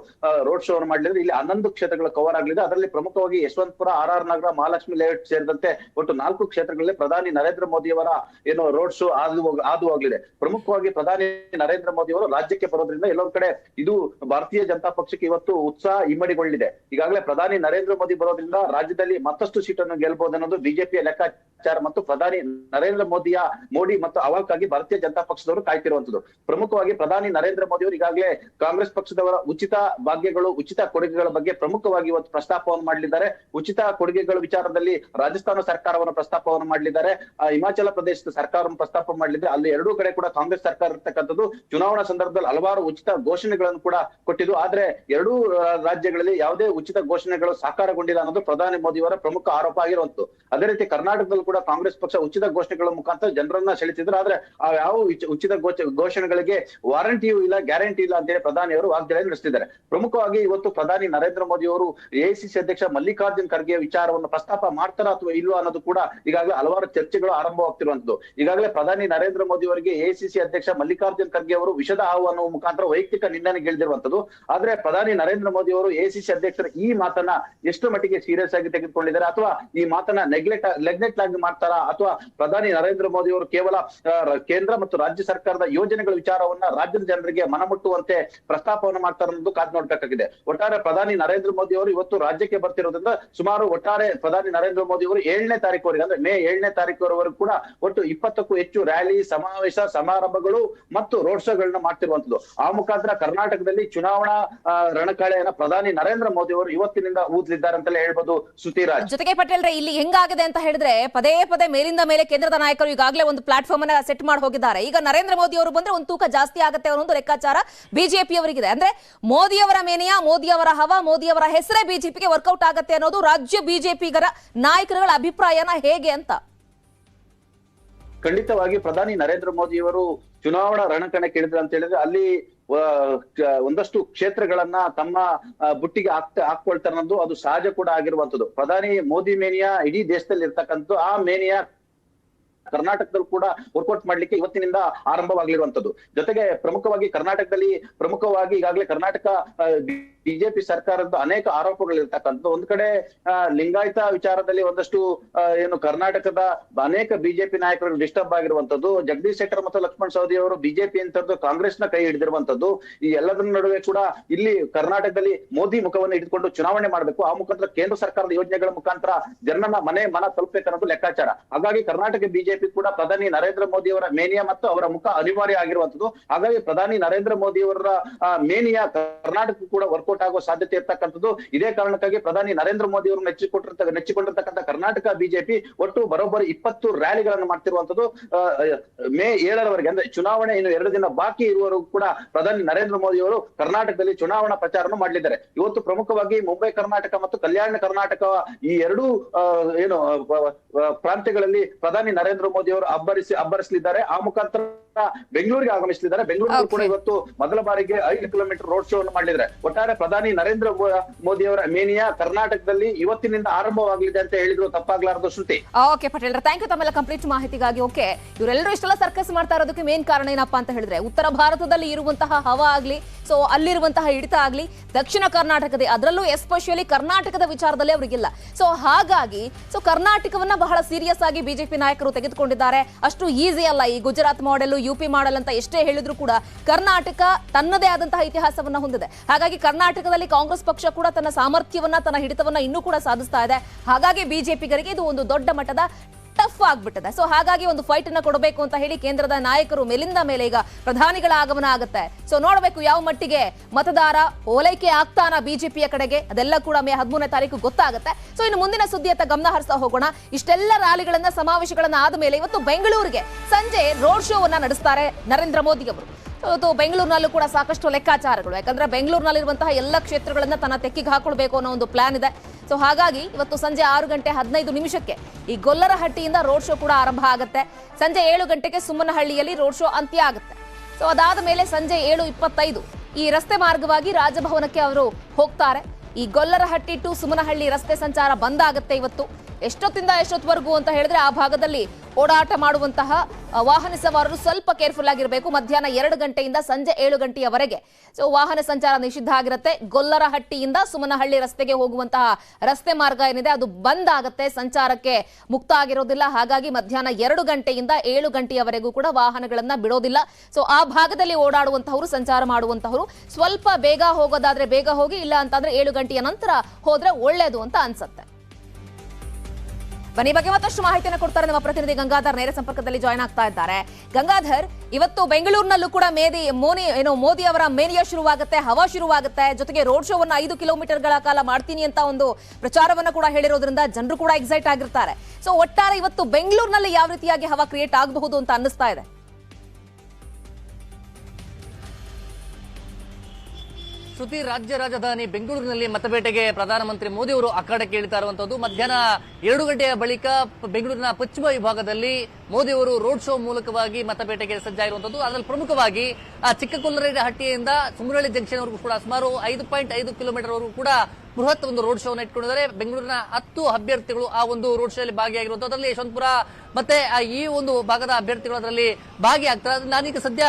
ರೋಡ್ ಶೋ ಮಾಡಲಿದ್ದಾರೆ. ಇಲ್ಲಿ ಹನ್ನೊಂದು ಕ್ಷೇತ್ರಗಳು ಕವರ್ ಆಗಲಿದೆ. ಅದರಲ್ಲಿ ಪ್ರಮುಖವಾಗಿ Yeshwanthpur, R R Nagar Mahalakshmi layout ಸೇರಿದಂತೆ ಒಟ್ಟು ನಾಲ್ಕು ಕ್ಷೇತ್ರಗಳಲ್ಲಿ ಪ್ರಧಾನಿ ನರೇಂದ್ರ ಮೋದಿ ಅವರ ಏನು ರೋಡ್ ಶೋ ಆದು ಆದು ಹಾದು ಹೋಗಲಿದೆ ಪ್ರಮುಖವಾಗಿ ಪ್ರಧಾನಿ ನರೇಂದ್ರ ಮೋದಿ ಅವರು ರಾಜ್ಯಕ್ಕೆ ಬರೋದ್ರಿಂದ ಎಲ್ಲೊಂದ್ ಕಡೆ ಇದು ಭಾರತೀಯ ಜನತಾ ಪಕ್ಷಕ್ಕೆ ಇವತ್ತು ಉತ್ಸಾಹ ಇಮ್ಮಡಿಗೊಳ್ಳಿದೆ ಈಗಾಗಲೇ ಪ್ರಧಾನಿ ನರೇಂದ್ರ ಮೋದಿ ಬರೋದ್ರಿಂದ ರಾಜ್ಯದಲ್ಲಿ ಮತ್ತಷ್ಟು ಸೀಟನ್ನು ಗೆಲ್ಲಬಹುದು ಅನ್ನೋದು ಬಿಜೆಪಿಯ ಲೆಕ್ಕಾಚಾರ ಮತ್ತು ಪ್ರಧಾನಿ ನರೇಂದ್ರ ಮೋದಿಯ ಮೋಡಿ ಮತ್ತು ಅವಾಕ್ಕಾಗಿ ಭಾರತೀಯ ಜನತಾ ಪಕ್ಷದವರು ಕಾಯ್ತಿರುವಂತದ್ದು ಪ್ರಮುಖವಾಗಿ ಪ್ರಧಾನಿ ನರೇಂದ್ರ ಮೋದಿ ಅವರು ಈಗಾಗಲೇ ಕಾಂಗ್ರೆಸ್ ಪಕ್ಷದವರ ಉಚಿತ ಭಾಗ್ಯಗಳು, ಉಚಿತ ಕೊಡುಗೆಗಳ ಬಗ್ಗೆ ಪ್ರಮುಖವಾಗಿ ಇವತ್ತು ಪ್ರಸ್ತಾಪವನ್ನು ಮಾಡಲಿದ್ದಾರೆ. ಉಚಿತ ಕೊಡುಗೆಗಳ ವಿಚಾರದಲ್ಲಿ ರಾಜಸ್ಥಾನ ಸರ್ಕಾರವನ್ನು ಪ್ರಸ್ತಾಪವನ್ನು ಮಾಡಲಿದ್ದಾರೆ. ಹಿಮಾಚಲ ಪ್ರದೇಶದ ಸರ್ಕಾರವನ್ನು ಪ್ರಸ್ತಾಪ ಮಾಡಲಿದ್ದಾರೆ. ಅಲ್ಲಿ ಎರಡೂ ಕಡೆ ಕೂಡ ಕಾಂಗ್ರೆಸ್ ಸರ್ಕಾರ ಇರ್ತಕ್ಕಂಥದ್ದು. ಚುನಾವಣಾ ಸಂದರ್ಭದಲ್ಲಿ ಹಲವಾರು ಉಚಿತ ಘೋಷಣೆಗಳನ್ನು ಕೂಡ ಕೊಟ್ಟಿದ್ದು. ಆದ್ರೆ ಎರಡೂ ರಾಜ್ಯಗಳಲ್ಲಿ ಯಾವುದೇ ಉಚಿತ ಘೋಷಣೆಗಳು ಸಾಕಾರಗೊಂಡಿಲ್ಲ ಅನ್ನೋದು ಪ್ರಧಾನಿ ಮೋದಿ ಅವರ ಪ್ರಮುಖ ಆರೋಪ ಆಗಿರುವಂತದ್ದು ಅದೇ ರೀತಿ ಕರ್ನಾಟಕದಲ್ಲೂ ಕೂಡ ಕಾಂಗ್ರೆಸ್ ಪಕ್ಷ ಉಚಿತ ಘೋಷಣೆಗಳ ಮುಖಾಂತರ ಜನರನ್ನ ಸೆಳೆತಿದ್ರು. ಆದ್ರೆ ಆ ಯಾವ ಉಚ- ಉಚಿತ ಘೋಷಣೆಗಳಿಗೆ ವಾರಂಟಿಯೂ ಇಲ್ಲ, ಗ್ಯಾರಂಟಿ ಇಲ್ಲ ಅಂತೇಳಿ ಪ್ರಧಾನಿ ಅವರು ವಾಗ್ದಾಳಿ ನಡೆಸಿದ್ದಾರೆ ಪ್ರಮುಖವಾಗಿ ಇವತ್ತು ಪ್ರಧಾನಿ ನರೇಂದ್ರ ಮೋದಿ ಅವರು ಎಐಸಿಸಿ ಅಧ್ಯಕ್ಷ ಮಲ್ಲಿಕಾರ್ಜುನ್ ಖರ್ಗೆ ವಿಚಾರವನ್ನು ಪ್ರಸ್ತಾಪ ಮಾಡ್ತಾರಾ ಅಥವಾ ಇಲ್ವಾ ಅನ್ನೋದು ಕೂಡ ಈಗಾಗಲೇ ಹಲವಾರು ಚರ್ಚೆಗಳು ಆರಂಭವಾಗ್ತಿರುವಂತದ್ದು ಈಗಾಗಲೇ ಪ್ರಧಾನಿ ನರೇಂದ್ರ ಮೋದಿ ಅವರಿಗೆ ಎಐಸಿಸಿ ಅಧ್ಯಕ್ಷ ಮಲ್ಲಿಕಾರ್ಜುನ್ ಖರ್ಗೆ ಅವರು ವಿಷದ ಅನ್ನೋ ಮುಖಾಂತರ ವೈಯಕ್ತಿಕ ನಿಂದನೆ ಗೆಲ್ದಿರುವಂತದ್ದು ಆದ್ರೆ ಪ್ರಧಾನಿ ನರೇಂದ್ರ ಮೋದಿ ಅವರು ಎಐಸಿಸಿ ಅಧ್ಯಕ್ಷರ ಈ ಮಾತನ್ನ ಎಷ್ಟು ಮಟ್ಟಿಗೆ ಸೀರಿಯಸ್ ಆಗಿ ತೆಗೆದುಕೊಂಡಿದ್ದಾರೆ? ಅಥವಾ ಈ ಮಾತನ್ನ ನೆಗ್ಲೆಕ್ಟ್ ನೆಗ್ಲೆಕ್ಟ್ ಆಗಿ ಮಾಡ್ತಾರಾ? ಅಥವಾ ಪ್ರಧಾನಿ ನರೇಂದ್ರ ಮೋದಿ ಅವರು ಕೇವಲ ಕೇಂದ್ರ ಮತ್ತು ರಾಜ್ಯ ಸರ್ಕಾರದ ಯೋಜನೆಗಳ ವಿಚಾರವನ್ನ ರಾಜ್ಯದ ಜನರಿಗೆ ಮನಮುಟ್ಟುವಂತೆ ಪ್ರಸ್ತಾಪವನ್ನು ಮಾಡ್ತಾರೆ ಅನ್ನೋದು ಕಾದ್ ನೋಡ್ಬೇಕಾಗಿದೆ. ಒಟ್ಟಾರೆ ಪ್ರಧಾನಿ ನರೇಂದ್ರ ಮೋದಿ ಅವರು ಇವತ್ತು ರಾಜ್ಯಕ್ಕೆ ಬರ್ತಿರೋದ್ರಿಂದ ಸುಮಾರು ಒಟ್ಟಾರೆ ಪ್ರಧಾನಿ ನರೇಂದ್ರ ಮೋದಿ ಅವರು ಏಳನೇ ತಾರೀಕುವರೆಗೆ, ಅಂದ್ರೆ ಮೇ ಏಳನೇ ತಾರೀಕುವರೆಗೂ ಕೂಡ ಒಟ್ಟು ಇಪ್ಪತ್ತಕ್ಕೂ ಹೆಚ್ಚು ರ್ಯಾಲಿ, ಸಮಾವೇಶ, ಸಮಾರಂಭಗಳು ಮತ್ತು ರೋಡ್ ಶೋಗಳನ್ನ ಮಾಡ್ತಿರುವಂತದ್ದು ಆ ಮುಖಾಂತರ ಕರ್ನಾಟಕದಲ್ಲಿ ಚುನಾವಣಾ ಚುನಾವಣಾ ರಣಕಳೆಯನ್ನ ಪ್ರಧಾನಿ ನರೇಂದ್ರ ಮೋದಿ ಅವರು ಇವತ್ತಿನಿಂದ ಊದಲಿದ್ದಾರೆ ಅಂತಲೇ ಹೇಳ್ಬೋದು ಶ್ರುತಿರಾಜ್ ಜೊತೆಗೆ ಪಟೇಲ್ರೆ ಇಲ್ಲಿ ಹೆಂಗಾಗಿದೆ ಅಂತ ಹೇಳಿದ್ರೆ ಪದೇ ಪದೇ ಮೇಲಿಂದ ಮೇಲೆ ಕೇಂದ್ರದ ನಾಯಕರು ಈಗಾಗಲೇ ಒಂದು ಪ್ಲಾಟ್ಫಾರ್ಮ್ ಅನ್ನ ಸೆಟ್ ಮಾಡಿ ಹೋಗಿದ್ದಾರೆ. ಈಗ ನರೇಂದ್ರ ಮೋದಿ ಅವರು ಬಂದ್ರೆ ಒಂದು ತೂಕ ಜಾಸ್ತಿ ಆಗುತ್ತೆ ಅನ್ನೋ ಒಂದು ಲೆಕ್ಕಾಚಾರ ಬಿಜೆಪಿ ಅವರಿಗಿದೆ. ಅಂದ್ರೆ ಮೋದಿಯವರ ಮೇನೆಯ ಮೋದಿಯವರ ಹವಾ ಮೋದಿಯವರ ಹೆಸರೇ ಬಿಜೆಪಿಗೆ ವರ್ಕೌಟ್ ಆಗುತ್ತೆ ಅನ್ನೋದು ರಾಜ್ಯ ಬಿಜೆಪಿಗರ ನಾಯಕರುಗಳ ಅಭಿಪ್ರಾಯನ ಹೇಗೆ ಅಂತ? ಖಂಡಿತವಾಗಿ ಪ್ರಧಾನಿ ನರೇಂದ್ರ ಮೋದಿಯವರು ಚುನಾವಣಾ ರಣಕಣಕ್ಕೆ ಇಳಿದ್ರೆ ಅಂತ ಹೇಳಿದ್ರೆ ಅಲ್ಲಿ ಒಂದಷ್ಟು ಕ್ಷೇತ್ರಗಳನ್ನ ತಮ್ಮ ಬುಟ್ಟಿಗೆ ಹಾಕ್ತಾ ಹಾಕೊಳ್ತಾರೆ ಅನ್ನೋದು ಅದು ಸಹಜ ಕೂಡ ಆಗಿರುವಂತದ್ದು ಪ್ರಧಾನಿ ಮೋದಿ ಮೇನಿಯಾ ಇಡೀ ದೇಶದಲ್ಲಿ ಇರ್ತಕ್ಕಂಥ ಆ ಮೇನಿಯಾ ಕರ್ನಾಟಕದಲ್ಲಿ ಕೂಡ ವರ್ಕೌಟ್ ಮಾಡ್ಲಿಕ್ಕೆ ಇವತ್ತಿನಿಂದ ಆರಂಭವಾಗಲಿರುವಂತದ್ದು ಜೊತೆಗೆ ಪ್ರಮುಖವಾಗಿ ಕರ್ನಾಟಕದಲ್ಲಿ ಪ್ರಮುಖವಾಗಿ ಈಗಾಗಲೇ ಕರ್ನಾಟಕ ಬಿಜೆಪಿ ಸರ್ಕಾರದ ಅನೇಕ ಆರೋಪಗಳಿರ್ತಕ್ಕಂಥದ್ದು. ಒಂದ್ ಕಡೆ ಲಿಂಗಾಯತ ವಿಚಾರದಲ್ಲಿ ಒಂದಷ್ಟು ಏನು ಕರ್ನಾಟಕದ ಅನೇಕ ಬಿಜೆಪಿ ನಾಯಕರು ಡಿಸ್ಟರ್ಬ್ ಆಗಿರುವಂತದ್ದು ಜಗದೀಶ್ ಶೆಟ್ಟರ್ ಮತ್ತು ಲಕ್ಷ್ಮಣ್ ಸವದಿ ಅವರು ಬಿಜೆಪಿ ಅಂತದ್ದು ಕಾಂಗ್ರೆಸ್ನ ಕೈ ಹಿಡಿದಿರುವಂತದ್ದು ಈ ಎಲ್ಲದರ ನಡುವೆ ಕೂಡ ಇಲ್ಲಿ ಕರ್ನಾಟಕದಲ್ಲಿ ಮೋದಿ ಮುಖವನ್ನು ಹಿಡಿದುಕೊಂಡು ಚುನಾವಣೆ ಮಾಡಬೇಕು. ಆ ಮುಖಾಂತರ ಕೇಂದ್ರ ಸರ್ಕಾರದ ಯೋಜನೆಗಳ ಮುಖಾಂತರ ಜನರನ್ನ ಮನೆ, ಮನ ತಲುಪಬೇಕನ್ನೋದು ಲೆಕ್ಕಾಚಾರ. ಹಾಗಾಗಿ ಕರ್ನಾಟಕ ಬಿಜೆಪಿ ಕೂಡ ಪ್ರಧಾನಿ ನರೇಂದ್ರ ಮೋದಿ ಅವರ ಮೇನಿಯಾ ಮತ್ತು ಅವರ ಮುಖ ಅನಿವಾರ್ಯ ಆಗಿರುವಂತದ್ದು ಹಾಗಾಗಿ ಪ್ರಧಾನಿ ನರೇಂದ್ರ ಮೋದಿ ಅವರ ಕರ್ನಾಟಕ ಕೂಡ ವರ್ಕೌಟ್ ಆಗುವ ಸಾಧ್ಯತೆ ಇರ್ತಕ್ಕಂಥದ್ದು. ಇದೇ ಕಾರಣಕ್ಕಾಗಿ ಪ್ರಧಾನಿ ನರೇಂದ್ರ ಮೋದಿ ಅವರು ನೆಚ್ಚಿಕೊಟ್ಟಿರ್ತ, ನೆಚ್ಚಿಕೊಂಡಿರ್ತಕ್ಕಂಥ ಕರ್ನಾಟಕ ಬಿಜೆಪಿ ಒಟ್ಟು ಬರೋಬ್ಬರಿ ಇಪ್ಪತ್ತು ರ್ಯಾಲಿಗಳನ್ನು ಮಾಡ್ತಿರುವಂತದ್ದು ಮೇ ಏಳರವರೆಗೆ ಅಂದ್ರೆ ಚುನಾವಣೆ ಇನ್ನು ಎರಡು ದಿನ ಬಾಕಿ ಇರುವವರೆಗೂ ಕೂಡ ಪ್ರಧಾನಿ ನರೇಂದ್ರ ಮೋದಿ ಅವರು ಕರ್ನಾಟಕದಲ್ಲಿ ಚುನಾವಣಾ ಪ್ರಚಾರವನ್ನು ಮಾಡಲಿದ್ದಾರೆ. ಇವತ್ತು ಪ್ರಮುಖವಾಗಿ ಮುಂಬೈ ಕರ್ನಾಟಕ ಮತ್ತು ಕಲ್ಯಾಣ ಕರ್ನಾಟಕ ಈ ಎರಡೂ ಏನು ಪ್ರಾಂತ್ಯಗಳಲ್ಲಿ ಪ್ರಧಾನಿ ನರೇಂದ್ರ ಮೋದಿ ಅವರು ಅಬ್ಬರಿಸಿ ಅಬ್ಬರಿಸಲಿದ್ದಾರೆ. ಆ ಮುಖಾಂತರ ಬೆಂಗಳೂರಿಗೆ ಆಗಮಿಸಿದ್ದಾರೆ ಬೆಂಗಳೂರು ಕೂಡ ಇವತ್ತು ಮೊದಲ ಬಾರಿಗೆ ಐದು ಕಿಲೋಮೀಟರ್ ರೋಡ್ ಶೋ ಅನ್ನು ಮಾಡಿದ್ದಾರೆ ಒಟ್ಟಾರೆ ಪ್ರಧಾನಿ ನರೇಂದ್ರ ಮೋದಿ ಅವರ ಮೇನಿಯಾ ಕರ್ನಾಟಕದಲ್ಲಿ ಇವತ್ತಿನಿಂದ ಆರಂಭವಾಗಲಿದೆ ಅಂತ ಹೇಳಿದ್ರು ತಪ್ಪಾಗ್ಲಾರದು Shruti. Okay Patel thank you ತಮ್ಮೆಲ್ಲ ಕಂಪ್ಲೀಟ್ ಮಾಹಿತಿಗಾಗಿ. ಓಕೆ ಇವರೆಲ್ಲರೂ ಇಷ್ಟೆಲ್ಲ ಸರ್ಕಸ್ ಮಾಡ್ತಾ ಇರೋದಕ್ಕೆ ಮೇನ್ ಕಾರಣ ಏನಪ್ಪಾ ಅಂತ ಹೇಳಿದ್ರೆ ಉತ್ತರ ಭಾರತದಲ್ಲಿ ಇರುವಂತಹ ಹವಾ ಆಗ್ಲಿ ಸೊ ಅಲ್ಲಿರುವಂತಹ ಹಿಡಿತ ಆಗ್ಲಿ ದಕ್ಷಿಣ ಕರ್ನಾಟಕದ ಅದರಲ್ಲೂ ಎಸ್ಪೆಷಲಿ ಕರ್ನಾಟಕದ ವಿಚಾರದಲ್ಲಿ ಅವರಿಗಿಲ್ಲ. ಸೊ ಹಾಗಾಗಿ ಸೊ ಕರ್ನಾಟಕವನ್ನ ಬಹಳ ಸೀರಿಯಸ್ ಆಗಿ ಬಿಜೆಪಿ ನಾಯಕರು ತೆಗೆದುಕೊಂಡಿದ್ದಾರೆ. ಅಷ್ಟು ಈಸಿ ಅಲ್ಲ ಈ ಗುಜರಾತ್ ಮಾಡೆಲ್ ಯು ಮಾಡಲ್ ಎಷ್ಟೇ ಹೇಳಿದ್ರು ಕೂಡ ಕರ್ನಾಟಕ ತನ್ನದೇ ಆದಂತಹ ಇತಿಹಾಸವನ್ನ ಹೊಂದಿದೆ. ಹಾಗಾಗಿ ಕರ್ನಾಟಕದಲ್ಲಿ ಕಾಂಗ್ರೆಸ್ ಪಕ್ಷ ಕೂಡ ತನ್ನ ಸಾಮರ್ಥ್ಯವನ್ನ, ತನ್ನ ಹಿಡಿತವನ್ನ ಇನ್ನೂ ಕೂಡ ಸಾಧಿಸ್ತಾ ಇದೆ. ಹಾಗಾಗಿ ಬಿಜೆಪಿಗರಿಗೆ ಇದು ಒಂದು ದೊಡ್ಡ ಮಟ್ಟದ ಟಫ್ ಆಗ್ಬಿಟ್ಟಿದೆ. ಸೊ ಹಾಗಾಗಿ ಒಂದು ಫೈಟ್ ಅನ್ನ ಕೊಡಬೇಕು ಅಂತ ಹೇಳಿ ಕೇಂದ್ರದ ನಾಯಕರು ಮೇಲಿಂದ ಮೇಲೆ ಈಗ ಪ್ರಧಾನಿಗಳ ಆಗಮನ ಆಗುತ್ತೆ. ಸೊ ನೋಡಬೇಕು ಯಾವ ಮಟ್ಟಿಗೆ ಮತದಾರ ಓಲೈಕೆ ಆಗ್ತಾನ ಬಿಜೆಪಿಯ ಕಡೆಗೆ. ಅದೆಲ್ಲ ಕೂಡ ಮೇ ಹದಿಮೂರನೇ ತಾರೀಕು ಗೊತ್ತಾಗುತ್ತೆ. ಸೊ ಇನ್ನು ಮುಂದಿನ ಸುದ್ದಿ ಸುದ್ದಿಯತ್ತ ಗಮನ ಹರಿಸ್ತಾ ಹೋಗೋಣ. ಇಷ್ಟೆಲ್ಲ ರ್ಯಾಲಿಗಳನ್ನ, ಸಮಾವೇಶಗಳನ್ನ ಆದ್ಮೇಲೆ ಇವತ್ತು ಬೆಂಗಳೂರಿಗೆ ಸಂಜೆ ರೋಡ್ ಶೋವನ್ನ ನಡೆಸ್ತಾರೆ ನರೇಂದ್ರ ಮೋದಿ ಅವರು ಇವತ್ತು ಬೆಂಗಳೂರಿನಲ್ಲೂ ಕೂಡ ಸಾಕಷ್ಟು ಲೆಕ್ಕಾಚಾರಗಳು. ಯಾಕಂದ್ರೆ ಬೆಂಗಳೂರಿನಲ್ಲಿರುವಂತಹ ಎಲ್ಲ ಕ್ಷೇತ್ರಗಳನ್ನ ತನ್ನ ತೆಕ್ಕಿಗೆ ಹಾಕೊಳ್ಬೇಕು ಅನ್ನೋ ಒಂದು ಪ್ಲಾನ್ ಇದೆ. ಸೊ ಹಾಗಾಗಿ ಇವತ್ತು ಸಂಜೆ ಆರು ಗಂಟೆ ಹದಿನೈದು ನಿಮಿಷಕ್ಕೆ ಈ ಗೊಲ್ಲರಹಟ್ಟಿಯಿಂದ ರೋಡ್ ಶೋ ಕೂಡ ಆರಂಭ ಆಗುತ್ತೆ. ಸಂಜೆ ಏಳು ಗಂಟೆಗೆ ಸುಮ್ಮನಹಳ್ಳಿಯಲ್ಲಿ ರೋಡ್ ಶೋ ಅಂತ್ಯ ಆಗುತ್ತೆ. ಸೊ ಅದಾದ ಮೇಲೆ ಸಂಜೆ ಏಳು ಇಪ್ಪತ್ತೈದು ಈ ರಸ್ತೆ ಮಾರ್ಗವಾಗಿ ರಾಜಭವನಕ್ಕೆ ಅವರು ಹೋಗ್ತಾರೆ. ಈ ಗೊಲ್ಲರಹಟ್ಟಿ ಟು ಸುಮನಹಳ್ಳಿ ರಸ್ತೆ ಸಂಚಾರ ಬಂದ್ ಆಗುತ್ತೆ ಇವತ್ತು. ಎಷ್ಟೊತ್ತಿಂದ ಎಷ್ಟೊತ್ತವರೆಗೂ ಅಂತ ಹೇಳಿದ್ರೆ ಆ ಭಾಗದಲ್ಲಿ ಓಡಾಟ ಮಾಡುವಂತಹ ವಾಹನ ಸವಾರರು ಸ್ವಲ್ಪ ಕೇರ್ಫುಲ್ ಆಗಿರಬೇಕು. ಮಧ್ಯಾಹ್ನ ಎರಡು ಗಂಟೆಯಿಂದ ಸಂಜೆ ಏಳು ಗಂಟೆಯವರೆಗೆ. ಸೊ, ವಾಹನ ಸಂಚಾರ ನಿಷಿದ್ಧ ಆಗಿರುತ್ತೆ. ಗೊಲ್ಲರಹಟ್ಟಿಯಿಂದ ಸುಮನಹಳ್ಳಿ ರಸ್ತೆಗೆ ಹೋಗುವಂತಹ ರಸ್ತೆ ಮಾರ್ಗ ಏನಿದೆ, ಅದು ಬಂದ್ ಆಗುತ್ತೆ. ಸಂಚಾರಕ್ಕೆ ಮುಕ್ತ ಆಗಿರೋದಿಲ್ಲ. ಹಾಗಾಗಿ ಮಧ್ಯಾಹ್ನ ಎರಡು ಗಂಟೆಯಿಂದ ಏಳು ಗಂಟೆಯವರೆಗೂ ಕೂಡ ವಾಹನಗಳನ್ನ ಬಿಡೋದಿಲ್ಲ. ಸೊ, ಆ ಭಾಗದಲ್ಲಿ ಓಡಾಡುವಂತಹವರು ಸಂಚಾರ ಮಾಡುವಂತಹವರು ಸ್ವಲ್ಪ ಬೇಗ ಹೋಗೋದಾದ್ರೆ ಬೇಗ ಹೋಗಿ, ಇಲ್ಲ ಅಂತಂದ್ರೆ ಏಳು ಗಂಟೆಯ ನಂತರ ಹೋದ್ರೆ ಒಳ್ಳೇದು ಅಂತ ಅನ್ಸುತ್ತೆ. ಬನ್ನಿ ಬಗ್ಗೆ ಮತ್ತಷ್ಟು ಮಾಹಿತಿಯನ್ನು ಕೊಡ್ತಾರೆ ನಮ್ಮ ಪ್ರತಿನಿಧಿ ಗಂಗಾಧರ್. ನೇರ ಸಂಪರ್ಕದಲ್ಲಿ ಜಾಯ್ನ್ ಆಗ್ತಾ ಇದ್ದಾರೆ. ಗಂಗಾಧರ್, ಇವತ್ತು ಬೆಂಗಳೂರಿನಲ್ಲೂ ಕೂಡ ಮೇದಿ, ಮೋನಿ, ಏನು ಮೋದಿ ಅವರ ಮೇನಿಯ ಶುರುವಾಗುತ್ತೆ, ಹವಾ ಶುರುವಾಗುತ್ತೆ. ಜೊತೆಗೆ ರೋಡ್ ಶೋವನ್ನ ಐದು ಕಿಲೋಮೀಟರ್ಗಳ ಕಾಲ ಮಾಡ್ತೀನಿ ಅಂತ ಒಂದು ಪ್ರಚಾರವನ್ನ ಕೂಡ ಹೇಳಿರೋದ್ರಿಂದ ಜನರು ಕೂಡ ಎಕ್ಸೈಟ್ ಆಗಿರ್ತಾರೆ. ಸೊ ಒಟ್ಟಾರೆ ಇವತ್ತು ಬೆಂಗಳೂರಿನಲ್ಲಿ ಯಾವ ರೀತಿಯಾಗಿ ಹವಾ ಕ್ರಿಯೇಟ್ ಆಗಬಹುದು ಅಂತ ಅನ್ನಿಸ್ತಾ ಇದೆ? ಶ್ರುತಿ ರಾಜ್ಯ ರಾಜಧಾನಿ ಬೆಂಗಳೂರಿನಲ್ಲಿ ಮತಬೇಟೆಗೆ ಪ್ರಧಾನಮಂತ್ರಿ ಮೋದಿ ಅವರು ಅಖಾಡಕ್ಕೆ ಇಳಿತಾ ಇರುವಂತದ್ದು. ಮಧ್ಯಾಹ್ನ ಎರಡು ಗಂಟೆಯ ಬಳಿಕ ಬೆಂಗಳೂರಿನ ಪಶ್ಚಿಮ ವಿಭಾಗದಲ್ಲಿ ಮೋದಿ ಅವರು ರೋಡ್ ಶೋ ಮೂಲಕವಾಗಿ ಮತಬೇಟೆಗೆ ಸಜ್ಜಾಗಿರುವಂತದ್ದು. ಅದರಲ್ಲಿ ಪ್ರಮುಖವಾಗಿ, ಆ ಚಿಕ್ಕಕೊಲ್ಲರೆಡ್ಡಿ ಹಟ್ಟಿಯಿಂದ ಸುಮರಳ್ಳಿ ಜಂಕ್ಷನ್ ವರೆಗೂ ಕೂಡ ಸುಮಾರು ಐದು ಪಾಯಿಂಟ್ ಐದು ಕಿಲೋಮೀಟರ್ ವರೆಗೂ ಕೂಡ ಬೃಹತ್ ಒಂದು ರೋಡ್ ಶೋವನ್ನು ಇಟ್ಕೊಂಡಿದ್ದಾರೆ ಬೆಂಗಳೂರಿನ ಹತ್ತು ಅಭ್ಯರ್ಥಿಗಳು ಆ ಒಂದು ರೋಡ್ ಶೋ ಅಲ್ಲಿ ಅದರಲ್ಲಿ ಯಶವಂತಪುರ ಮತ್ತೆ ಈ ಒಂದು ಭಾಗದ ಅಭ್ಯರ್ಥಿಗಳು ಅದರಲ್ಲಿ ಭಾಗಿಯಾಗ್ತಾರೆ ನಾನೀಗ ಸದ್ಯ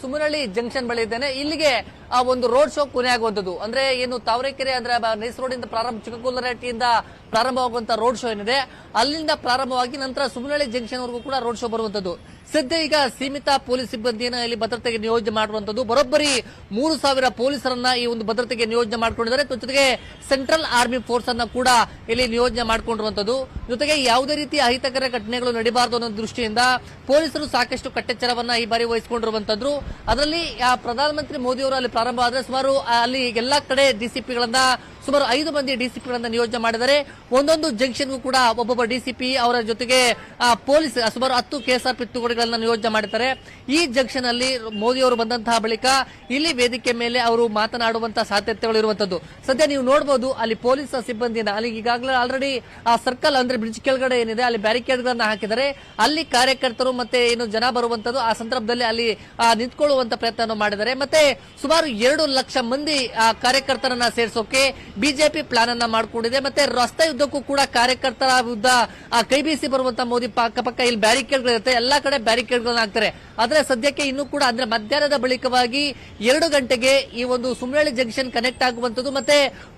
ಸುಮನಹಳ್ಳಿ ಜಂಕ್ಷನ್ ಬಳಿ ಇದ್ದೇನೆ. ಇಲ್ಲಿಗೆ, ಆ, ಒಂದು ರೋಡ್ ಶೋ ಕೊನೆ ಆಗುವಂತದ್ದು ಅಂದ್ರೆ, ಏನು ತಾವರೆಕೆರೆ, ಅಂದ್ರೆ ನೈಸ್ ರೋಡ್ ಇಂದ ಪ್ರಾರಂಭ ಚಿಕ್ಕಕುಲ್ಲರಟ್ಟಿಯಿಂದ ಪ್ರಾರಂಭವಾಗುವಂತ ರೋಡ್ ಶೋ ಏನಿದೆ, ಅಲ್ಲಿಂದ ಪ್ರಾರಂಭವಾಗಿ ನಂತರ ಸುಮನಹಳ್ಳಿ ಜಂಕ್ಷನ್ ವರೆಗೂ ಕೂಡ ರೋಡ್ ಶೋ ಬರುವಂತದ್ದು ಸದ್ಯ ಈಗ ಸೀಮಿತ ಪೊಲೀಸ್ ಸಿಬ್ಬಂದಿಯನ್ನ ಇಲ್ಲಿ ಭದ್ರತೆಗೆ ನಿಯೋಜನೆ ಮಾಡುವಂತದ್ದು ಬರೋಬ್ಬರಿ ಮೂರು ಸಾವಿರ ಪೊಲೀಸರನ್ನ ಈ ಒಂದು ಭದ್ರತೆಗೆ ನಿಯೋಜನೆ ಮಾಡಿಕೊಂಡಿದ್ದಾರೆ. ಜೊತೆಗೆ ಸೆಂಟ್ರಲ್ ಆರ್ಮಿ ಫೋರ್ಸ್ ಅನ್ನ ಕೂಡ ಇಲ್ಲಿ ನಿಯೋಜನೆ ಮಾಡಿಕೊಂಡಿರುವಂತದ್ದು ಜೊತೆಗೆ ಯಾವುದೇ ರೀತಿಯ ಅಹಿತಕರ ಘಟನೆಗಳು ನಡೀಬಾರದು ಅನ್ನೋ ದೃಷ್ಟಿಯಿಂದ ಪೊಲೀಸರು ಸಾಕಷ್ಟು ಕಟ್ಟೆಚ್ಚರವನ್ನ ಈ ಬಾರಿ ವಹಿಸಿಕೊಂಡಿರುವಂತದ್ದು ಅದರಲ್ಲಿ ಪ್ರಧಾನಮಂತ್ರಿ ಮೋದಿ ಅವರು ಅಲ್ಲಿ ಪ್ರಾರಂಭ ಆದ್ರೆ ಸುಮಾರು ಅಲ್ಲಿ ಎಲ್ಲಾ ಕಡೆ ಡಿಸಿಪಿಗಳನ್ನ ಸುಮಾರು ಐದು ಮಂದಿ ಡಿಸಿಪಿಗಳನ್ನ ನಿಯೋಜನೆ ಮಾಡಿದರೆ ಒಂದೊಂದು ಜಂಕ್ಷನ್ಗೂ ಕೂಡ ಒಬ್ಬೊಬ್ಬ ಡಿಸಿಪಿ ಅವರ ಜೊತೆಗೆ ಪೊಲೀಸ್, ಸುಮಾರು ಹತ್ತು ಕೆಎಸ್ಆರ್ಪಿ ತುಕಡಿಗಳನ್ನ ನಿಯೋಜನೆ ಮಾಡಿದ್ದಾರೆ. ಈ ಜಂಕ್ಷನ್ ಅಲ್ಲಿ ಮೋದಿ ಅವರು ಬಂದಂತಹ ಬಳಿಕ ಇಲ್ಲಿ ವೇದಿಕೆ ಮೇಲೆ ಅವರು ಮಾತನಾಡುವಂತಹ ಸಾಧ್ಯತೆಗಳು ಇರುವಂತದ್ದು. ಸದ್ಯ ನೀವು ನೋಡಬಹುದು ಅಲ್ಲಿ ಪೊಲೀಸ್ ಸಿಬ್ಬಂದಿಯನ್ನ, ಅಲ್ಲಿ ಈಗಾಗಲೇ ಆಲ್ರೆಡಿ ಆ ಸರ್ಕಲ್ ಅಂದ್ರೆ ಬ್ರಿಡ್ಜ್ ಕೆಳಗಡೆ ಏನಿದೆ, ಅಲ್ಲಿ ಬ್ಯಾರಿಕೇಡ್ ಹಾಕಿದರೆ ಅಲ್ಲಿ ಕಾರ್ಯಕರ್ತರು ಮತ್ತೆ ಏನು ಜನ ಬರುವಂತದ್ದು, ಆ ಸಂದರ್ಭದಲ್ಲಿ ಅಲ್ಲಿ ನಿಂತ್ಕೊಳ್ಳುವಂತ ಪ್ರಯತ್ನ ಮಾಡಿದ್ದಾರೆ. ಮತ್ತೆ ಸುಮಾರು ಎರಡು ಲಕ್ಷ ಮಂದಿ ಕಾರ್ಯಕರ್ತರನ್ನ ಸೇರಿಸೋಕೆ ಬಿಜೆಪಿ ಪ್ಲಾನ್ ಅನ್ನ ಮಾಡಿಕೊಂಡಿದೆ, ಮತ್ತೆ ರಸ್ತೆ ಯುದ್ಧಕ್ಕೂ ಕೂಡ ಕಾರ್ಯಕರ್ತರ ವಿರುದ್ಧ ಕೈ ಬೀಸಿ ಬರುವಂತ ಮೋದಿ ಅಕ್ಕಪಕ್ಕ ಪಕ್ಕ ಇಲ್ಲಿ ಬ್ಯಾರಿಕೇಡ್ ಇರುತ್ತೆ ಎಲ್ಲಾ ಕಡೆ ಬ್ಯಾರಿಕೇಡ್ಗಳನ್ನ ಹಾಕ್ತಾರೆ. ಆದ್ರೆ ಸದ್ಯಕ್ಕೆ ಇನ್ನೂ ಕೂಡ ಅಂದ್ರೆ ಮಧ್ಯಾಹ್ನದ ಬಳಿಕವಾಗಿ ಎರಡು ಗಂಟೆಗೆ ಈ ಒಂದು ಸುಮ್ರಳ್ಳಿ ಜಂಕ್ಷನ್ ಕನೆಕ್ಟ್ ಆಗುವಂತದ್ದು ಮತ್ತೆ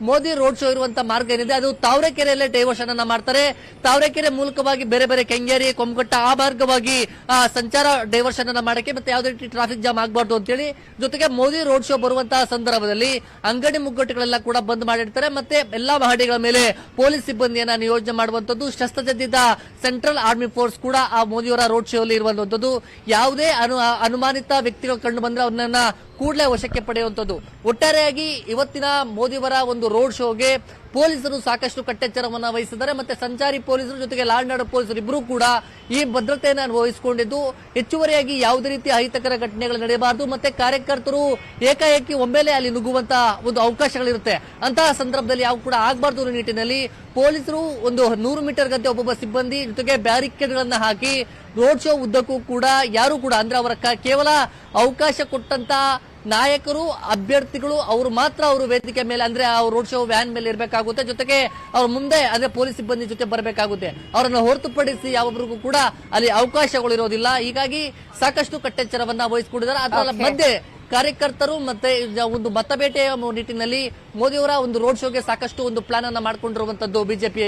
ಮೋದಿ ರೋಡ್ ಶೋ ಇರುವಂತ ಮಾರ್ಗ ಏನಿದೆ, ಅದು ತಾವರೆಕೆರೆಯಲ್ಲೇ ಡೈವರ್ಷನ್ ಅನ್ನ ಮಾಡ್ತಾರೆ. ತಾವರೆಕೆರೆ ಮೂಲಕವಾಗಿ ಬೇರೆ ಬೇರೆ ಕೆಂಗೇರಿ ಕೊಮ್ಮಘಟ್ಟ ಆ ಮಾರ್ಗವಾಗಿ ಸಂಚಾರ ಡೈವರ್ಷನ್ ಅನ್ನ ಮಾಡಕ್ಕೆ ಮತ್ತೆ ಯಾವುದೇ ರೀತಿ ಟ್ರಾಫಿಕ್ ಜಾಮ್ ಆಗಬಾರ್ದು ಅಂತೇಳಿ. ಜೊತೆಗೆ ಮೋದಿ ರೋಡ್ ಶೋ ಬರುವಂತಹ ಸಂದರ್ಭದಲ್ಲಿ ಅಂಗಡಿ ಮುಗ್ಗಟ್ಟುಗಳೆಲ್ಲ ಕೂಡ ಬಂದ್ ಮಾಡಿರ್ತಾರೆ ಮತ್ತೆ ಎಲ್ಲಾ ಮಹಡಿಗಳ ಮೇಲೆ ಪೊಲೀಸ್ ಸಿಬ್ಬಂದಿಯನ್ನ ನಿಯೋಜನೆ ಮಾಡುವಂತದ್ದು ಶಸ್ತ್ರಸಜ್ಜಿತ ಸೆಂಟ್ರಲ್ ಆರ್ಮಿ ಫೋರ್ಸ್ ಕೂಡ ಆ ಮೋದಿಯವರ ರೋಡ್ ಶೋ ಅಲ್ಲಿ ಇರುವಂತದ್ದು ಯಾವುದೇ ಅನು ಅನುಮಾನಿತ ವ್ಯಕ್ತಿಗಳು ಕಂಡು ಬಂದ್ರೆ ಅವನನ್ನ ಕೂಡಲೇ ವಶಕ್ಕೆ ಪಡೆಯುವಂಥದ್ದು. ಒಟ್ಟಾರೆಯಾಗಿ ಇವತ್ತಿನ ಮೋದಿವರ ಒಂದು ರೋಡ್ ಶೋಗೆ ಪೊಲೀಸರು ಸಾಕಷ್ಟು ಕಟ್ಟೆಚ್ಚರವನ್ನು ವಹಿಸಿದ್ದಾರೆ. ಮತ್ತೆ ಸಂಚಾರಿ ಪೊಲೀಸರು ಜೊತೆಗೆ ಲಾಲ್ನಾಡು ಪೊಲೀಸರು ಇಬ್ಬರೂ ಕೂಡ ಈ ಭದ್ರತೆಯನ್ನು ಅನುಭವಿಸಿಕೊಂಡಿದ್ದು. ಹೆಚ್ಚುವರಿಯಾಗಿ ಯಾವುದೇ ರೀತಿ ಅಹಿತಕರ ಘಟನೆಗಳು ನಡೆಯಬಾರದು. ಮತ್ತೆ ಕಾರ್ಯಕರ್ತರು ಏಕಾಏಕಿ ಒಮ್ಮೆಲೆ ಅಲ್ಲಿ ನುಗ್ಗುವಂತಹ ಒಂದು ಅವಕಾಶಗಳಿರುತ್ತೆ. ಅಂತಹ ಸಂದರ್ಭದಲ್ಲಿ ಯಾವ ಕೂಡ ಆಗಬಾರ್ದು ನಿಟ್ಟಿನಲ್ಲಿ ಪೊಲೀಸರು ಒಂದು ನೂರು ಮೀಟರ್ ಗಂಟೆ ಒಬ್ಬೊಬ್ಬ ಸಿಬ್ಬಂದಿ ಜೊತೆಗೆ ಬ್ಯಾರಿಕೇಡ್ಗಳನ್ನು ಹಾಕಿ ರೋಡ್ ಶೋ ಉದ್ದಕ್ಕೂ ಕೂಡ ಯಾರು ಕೂಡ ಅಂದ್ರೆ ಅವರ ಕೇವಲ ಅವಕಾಶ ಕೊಟ್ಟಂತ ನಾಯಕರು ಅಭ್ಯರ್ಥಿಗಳು ಅವರು ಮಾತ್ರ ಅವರು ವೇದಿಕೆ ಮೇಲೆ ಅಂದ್ರೆ ಆ ರೋಡ್ ಶೋ ವ್ಯಾನ್ ಮೇಲೆ ಇರಬೇಕಾಗುತ್ತೆ. ಜೊತೆಗೆ ಅವ್ರ ಮುಂದೆ ಅಂದ್ರೆ ಪೊಲೀಸ್ ಸಿಬ್ಬಂದಿ ಜೊತೆ ಬರಬೇಕಾಗುತ್ತೆ. ಅವರನ್ನು ಹೊರತುಪಡಿಸಿ ಯಾವೊಬ್ಬರಿಗೂ ಕೂಡ ಅಲ್ಲಿ ಅವಕಾಶಗಳು ಇರೋದಿಲ್ಲ. ಹೀಗಾಗಿ ಸಾಕಷ್ಟು ಕಟ್ಟೆಚ್ಚರವನ್ನ ವಹಿಸಿಕೊಂಡಿದ್ದಾರೆ. ಅದರ ಮಧ್ಯೆ ಕಾರ್ಯಕರ್ತರು ಮತ್ತೆ ಒಂದು ಮತಬೇಟೆಯ ನಿಟ್ಟಿನಲ್ಲಿ ಮೋದಿಯವರ ಒಂದು ರೋಡ್ ಶೋಗೆ ಸಾಕಷ್ಟು ಒಂದು ಪ್ಲಾನ್ ಅನ್ನ ಮಾಡಿಕೊಂಡಿರುವಂತದ್ದು ಬಿಜೆಪಿ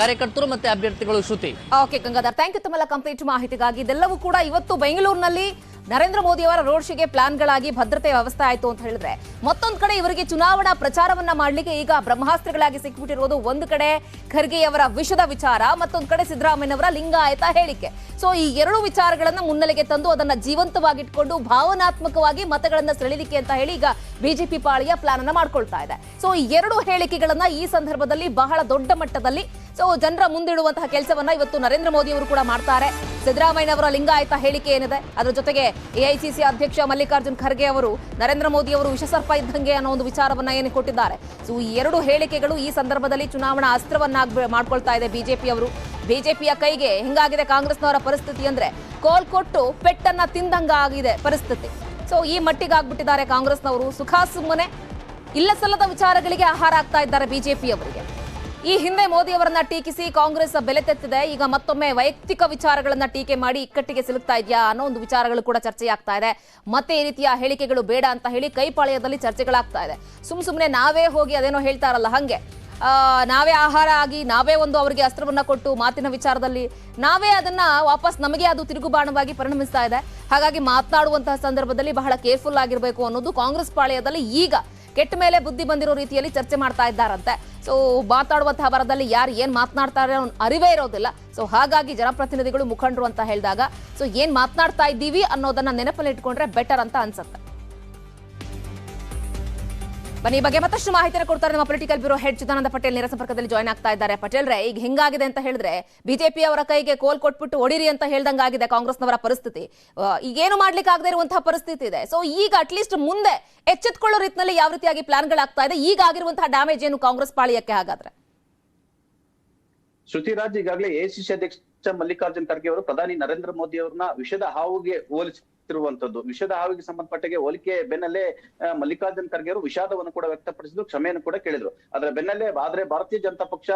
ಕಾರ್ಯಕರ್ತರು ಮತ್ತೆ ಅಭ್ಯರ್ಥಿಗಳು Shruti. Okay Gangadhar thank you ತಮ್ಮೆಲ್ಲ ಕಂಪ್ಲೀಟ್ ಮಾಹಿತಿಗಾಗಿ. ಇದೆಲ್ಲವೂ ಕೂಡ ಇವತ್ತು ಬೆಂಗಳೂರಿನಲ್ಲಿ ನರೇಂದ್ರ ಮೋದಿ ಅವರ ರೋಡ್ ಶೋಗೆ ಪ್ಲಾನ್ಗಳಾಗಿ ಭದ್ರತೆ ವ್ಯವಸ್ಥೆ ಆಯಿತು ಅಂತ ಹೇಳಿದ್ರೆ ಮತ್ತೊಂದು ಕಡೆ ಇವರಿಗೆ ಚುನಾವಣಾ ಪ್ರಚಾರವನ್ನ ಮಾಡಲಿಕ್ಕೆ ಈಗ ಬ್ರಹ್ಮಾಸ್ತ್ರಗಳಾಗಿ ಸಿಕ್ಬಿಟ್ಟಿರೋದು ಒಂದು ಕಡೆ ಖರ್ಗೆಯವರ ವಿಷದ ವಿಚಾರ, ಮತ್ತೊಂದು ಕಡೆ ಸಿದ್ದರಾಮಯ್ಯನವರ ಲಿಂಗಾಯತ ಹೇಳಿಕೆ. ಸೊ ಈ ಎರಡು ವಿಚಾರಗಳನ್ನ ಮುನ್ನೆಲೆಗೆ ತಂದು ಅದನ್ನ ಜೀವಂತವಾಗಿಟ್ಕೊಂಡು ಭಾವನಾತ್ಮಕವಾಗಿ ಮತಗಳನ್ನ ಸೆಳೆಲಿಕ್ಕೆ ಅಂತ ಹೇಳಿ ಈಗ ಬಿಜೆಪಿ ಪಾಳಿಯ ಪ್ಲಾನ್ ಅನ್ನ ಮಾಡ್ಕೊಳ್ತಾ ಇದೆ. ಸೊ ಈ ಎರಡು ಹೇಳಿಕೆಗಳನ್ನ ಈ ಸಂದರ್ಭದಲ್ಲಿ ಬಹಳ ದೊಡ್ಡ ಮಟ್ಟದಲ್ಲಿ ಸೊ ಜನರ ಮುಂದಿಡುವಂತಹ ಕೆಲಸವನ್ನ ಇವತ್ತು ನರೇಂದ್ರ ಮೋದಿ ಅವರು ಕೂಡ ಮಾಡ್ತಾರೆ. ಸಿದ್ದರಾಮಯ್ಯನವರ ಲಿಂಗಾಯತ ಹೇಳಿಕೆ ಏನಿದೆ? ಅದರ ಜೊತೆಗೆ ಎಐಸಿಸಿ ಅಧ್ಯಕ್ಷ ಮಲ್ಲಿಕಾರ್ಜುನ್ ಖರ್ಗೆ ಅವರು ನರೇಂದ್ರ ಮೋದಿ ಅವರು ವಿಷಸರ್ಪ ಇದ್ದಂಗೆ ಅನ್ನೋ ಒಂದು ವಿಚಾರವನ್ನ ಏನು ಕೊಟ್ಟಿದ್ದಾರೆ. ಸೊ ಈ ಎರಡು ಹೇಳಿಕೆಗಳು ಈ ಸಂದರ್ಭದಲ್ಲಿ ಚುನಾವಣಾ ಅಸ್ತ್ರವನ್ನ ಮಾಡ್ಕೊಳ್ತಾ ಇದೆ ಬಿಜೆಪಿ ಅವರು. ಬಿಜೆಪಿಯ ಕೈಗೆ ಹಿಂಗಾಗಿದೆ ಕಾಂಗ್ರೆಸ್ನವರ ಪರಿಸ್ಥಿತಿ ಅಂದ್ರೆ ಕೋಲ್ ಕೊಟ್ಟು ಪೆಟ್ಟನ್ನ ತಿಂದಂಗ ಆಗಿದೆ ಪರಿಸ್ಥಿತಿ. ಸೊ ಈ ಮಟ್ಟಿಗೆ ಆಗ್ಬಿಟ್ಟಿದ್ದಾರೆ ಕಾಂಗ್ರೆಸ್ನವರು. ಸುಖ ಸುಮ್ಮನೆ ಇಲ್ಲ ಸಲ್ಲದ ವಿಚಾರಗಳಿಗೆ ಆಹಾರ ಆಗ್ತಾ ಇದ್ದಾರೆ ಬಿಜೆಪಿ ಅವರಿಗೆ. ಈ ಹಿಂದೆ ಮೋದಿ ಅವರನ್ನ ಟೀಕಿಸಿ ಕಾಂಗ್ರೆಸ್ ಬೆಲೆ ತೆತ್ತಿದೆ. ಈಗ ಮತ್ತೊಮ್ಮೆ ವೈಯಕ್ತಿಕ ವಿಚಾರಗಳನ್ನ ಟೀಕೆ ಮಾಡಿ ಇಕ್ಕಟ್ಟಿಗೆ ಸಿಲುಕ್ತಾ ಇದೆಯಾ ಅನ್ನೋ ಒಂದು ವಿಚಾರಗಳು ಕೂಡ ಚರ್ಚೆಯಾಗ್ತಾ ಇದೆ. ಮತ್ತೆ ಈ ರೀತಿಯ ಹೇಳಿಕೆಗಳು ಬೇಡ ಅಂತ ಹೇಳಿ ಕೈಪಾಳ್ಯದಲ್ಲಿ ಚರ್ಚೆಗಳಾಗ್ತಾ ಇದೆ. ಸುಮ್ ಸುಮ್ಮನೆ ನಾವೇ ಹೋಗಿ ಅದೇನೋ ಹೇಳ್ತಾರಲ್ಲ ಹಂಗೆ. ನಾವೇ ಆಹಾರ ಆಗಿ ನಾವೇ ಒಂದು ಅವರಿಗೆ ಅಸ್ತ್ರವನ್ನ ಕೊಟ್ಟು ಮಾತಿನ ವಿಚಾರದಲ್ಲಿ ನಾವೇ ಅದನ್ನ ವಾಪಸ್ ನಮಗೆ ಅದು ತಿರುಗುಬಾಣವಾಗಿ ಪರಿಣಮಿಸ್ತಾ ಇದೆ. ಹಾಗಾಗಿ ಮಾತನಾಡುವಂತಹ ಸಂದರ್ಭದಲ್ಲಿ ಬಹಳ ಕೇರ್ಫುಲ್ ಆಗಿರಬೇಕು ಅನ್ನೋದು ಕಾಂಗ್ರೆಸ್ ಪಾಳ್ಯದಲ್ಲಿ ಈಗ ಕೆಟ್ಟ ಮೇಲೆ ಬುದ್ಧಿ ಬಂದಿರೋ ರೀತಿಯಲ್ಲಿ ಚರ್ಚೆ ಮಾಡ್ತಾ ಇದ್ದಾರಂತೆ. ಸೊ ಮಾತಾಡುವಂತಹ ಬರದಲ್ಲಿ ಯಾರು ಏನ್ ಮಾತನಾಡ್ತಾರೆ ಅರಿವೇ ಇರೋದಿಲ್ಲ. ಸೊ ಹಾಗಾಗಿ ಜನಪ್ರತಿನಿಧಿಗಳು ಮುಖಂಡರು ಅಂತ ಹೇಳಿದಾಗ ಸೊ ಏನ್ ಮಾತನಾಡ್ತಾ ಇದ್ದೀವಿ ಅನ್ನೋದನ್ನ ನೆನಪಲ್ಲಿ ಇಟ್ಕೊಂಡ್ರೆ ಬೆಟರ್ ಅಂತ ಅನ್ಸುತ್ತೆ. ಬನ್ನಿ ಬಗ್ಗೆ ಮತ್ತಷ್ಟು ಮಾಹಿತಿಯನ್ನು ಕೊಡ್ತಾರೆ ನಮ್ಮ political bureau head Chidananda Patel. ನೇರ ಸಂಪರ್ಕದಲ್ಲಿ ಜಾಯ್ನ್ ಆಗ್ತಾ ಇದ್ದಾರೆ. ಪಟೇಲ್ ರೇ, ಈಗ ಹೆಂಗಾಗಿದೆ ಅಂತ ಹೇಳಿದ್ರೆ ಬಿಜೆಪಿ ಅವರ ಕೈಗೆ ಕೋಲ್ ಕೊಟ್ಬಿಟ್ಟು ಒಡಿರಿ ಅಂತ ಹೇಳ್ದಂಗಾಗಿದೆ ಕಾಂಗ್ರೆಸ್ನವರ ಪರಿಸ್ಥಿತಿ. ಈಗೇನು ಮಾಡ್ಲಿಕ್ಕೆ ಆಗದೆ ಇರುವಂತಹ ಪರಿಸ್ಥಿತಿ ಇದೆ. ಸೊ ಈಗ ಅಟ್ಲೀಸ್ಟ್ ಮುಂದೆ ಎಚ್ಚೆತ್ಕೊಳ್ಳೋ ರೀತಿಯಲ್ಲಿ ಯಾವ ರೀತಿಯಾಗಿ ಪ್ಲಾನ್ಗಳಾಗ್ತಾ ಇದೆ, ಈಗ ಆಗಿರುವಂತಹ ಡ್ಯಾಮೇಜ್ ಏನು ಕಾಂಗ್ರೆಸ್ ಪಾಳಿಯಕ್ಕೆ ಹಾಗಾದ್ರೆ? ಶ್ರುತಿರಾಜ್ ಈಗಾಗಲೇ ಎಸಿಸಿ ಅಧ್ಯಕ್ಷ ಮಲ್ಲಿಕಾರ್ಜುನ್ ಖರ್ಗೆ ಅವರು ಪ್ರಧಾನಿ ನರೇಂದ್ರ ಮೋದಿ ಅವರನ್ನ ವಿಷದ ಹಾವುಗೆ ಹೋಲಿಸಿ ವ್ಯಕ್ತಪಡಿಸಿರುವಂತದ್ದು ವಿಷದ ಹಾವಿಗೆ ಸಂಬಂಧಪಟ್ಟಗೆ ಹೋಲಿಕೆ ಬೆನ್ನಲ್ಲೇ ಮಲ್ಲಿಕಾರ್ಜುನ್ ಖರ್ಗೆ ಅವರು ವಿಷಾದವನ್ನು ಕೂಡ ವ್ಯಕ್ತಪಡಿಸಿದ್ರು, ಕ್ಷಮೆಯನ್ನು ಕೂಡ ಕೇಳಿದ್ರು. ಅದರ ಬೆನ್ನಲ್ಲೇ ಆದ್ರೆ ಭಾರತೀಯ ಜನತಾ ಪಕ್ಷ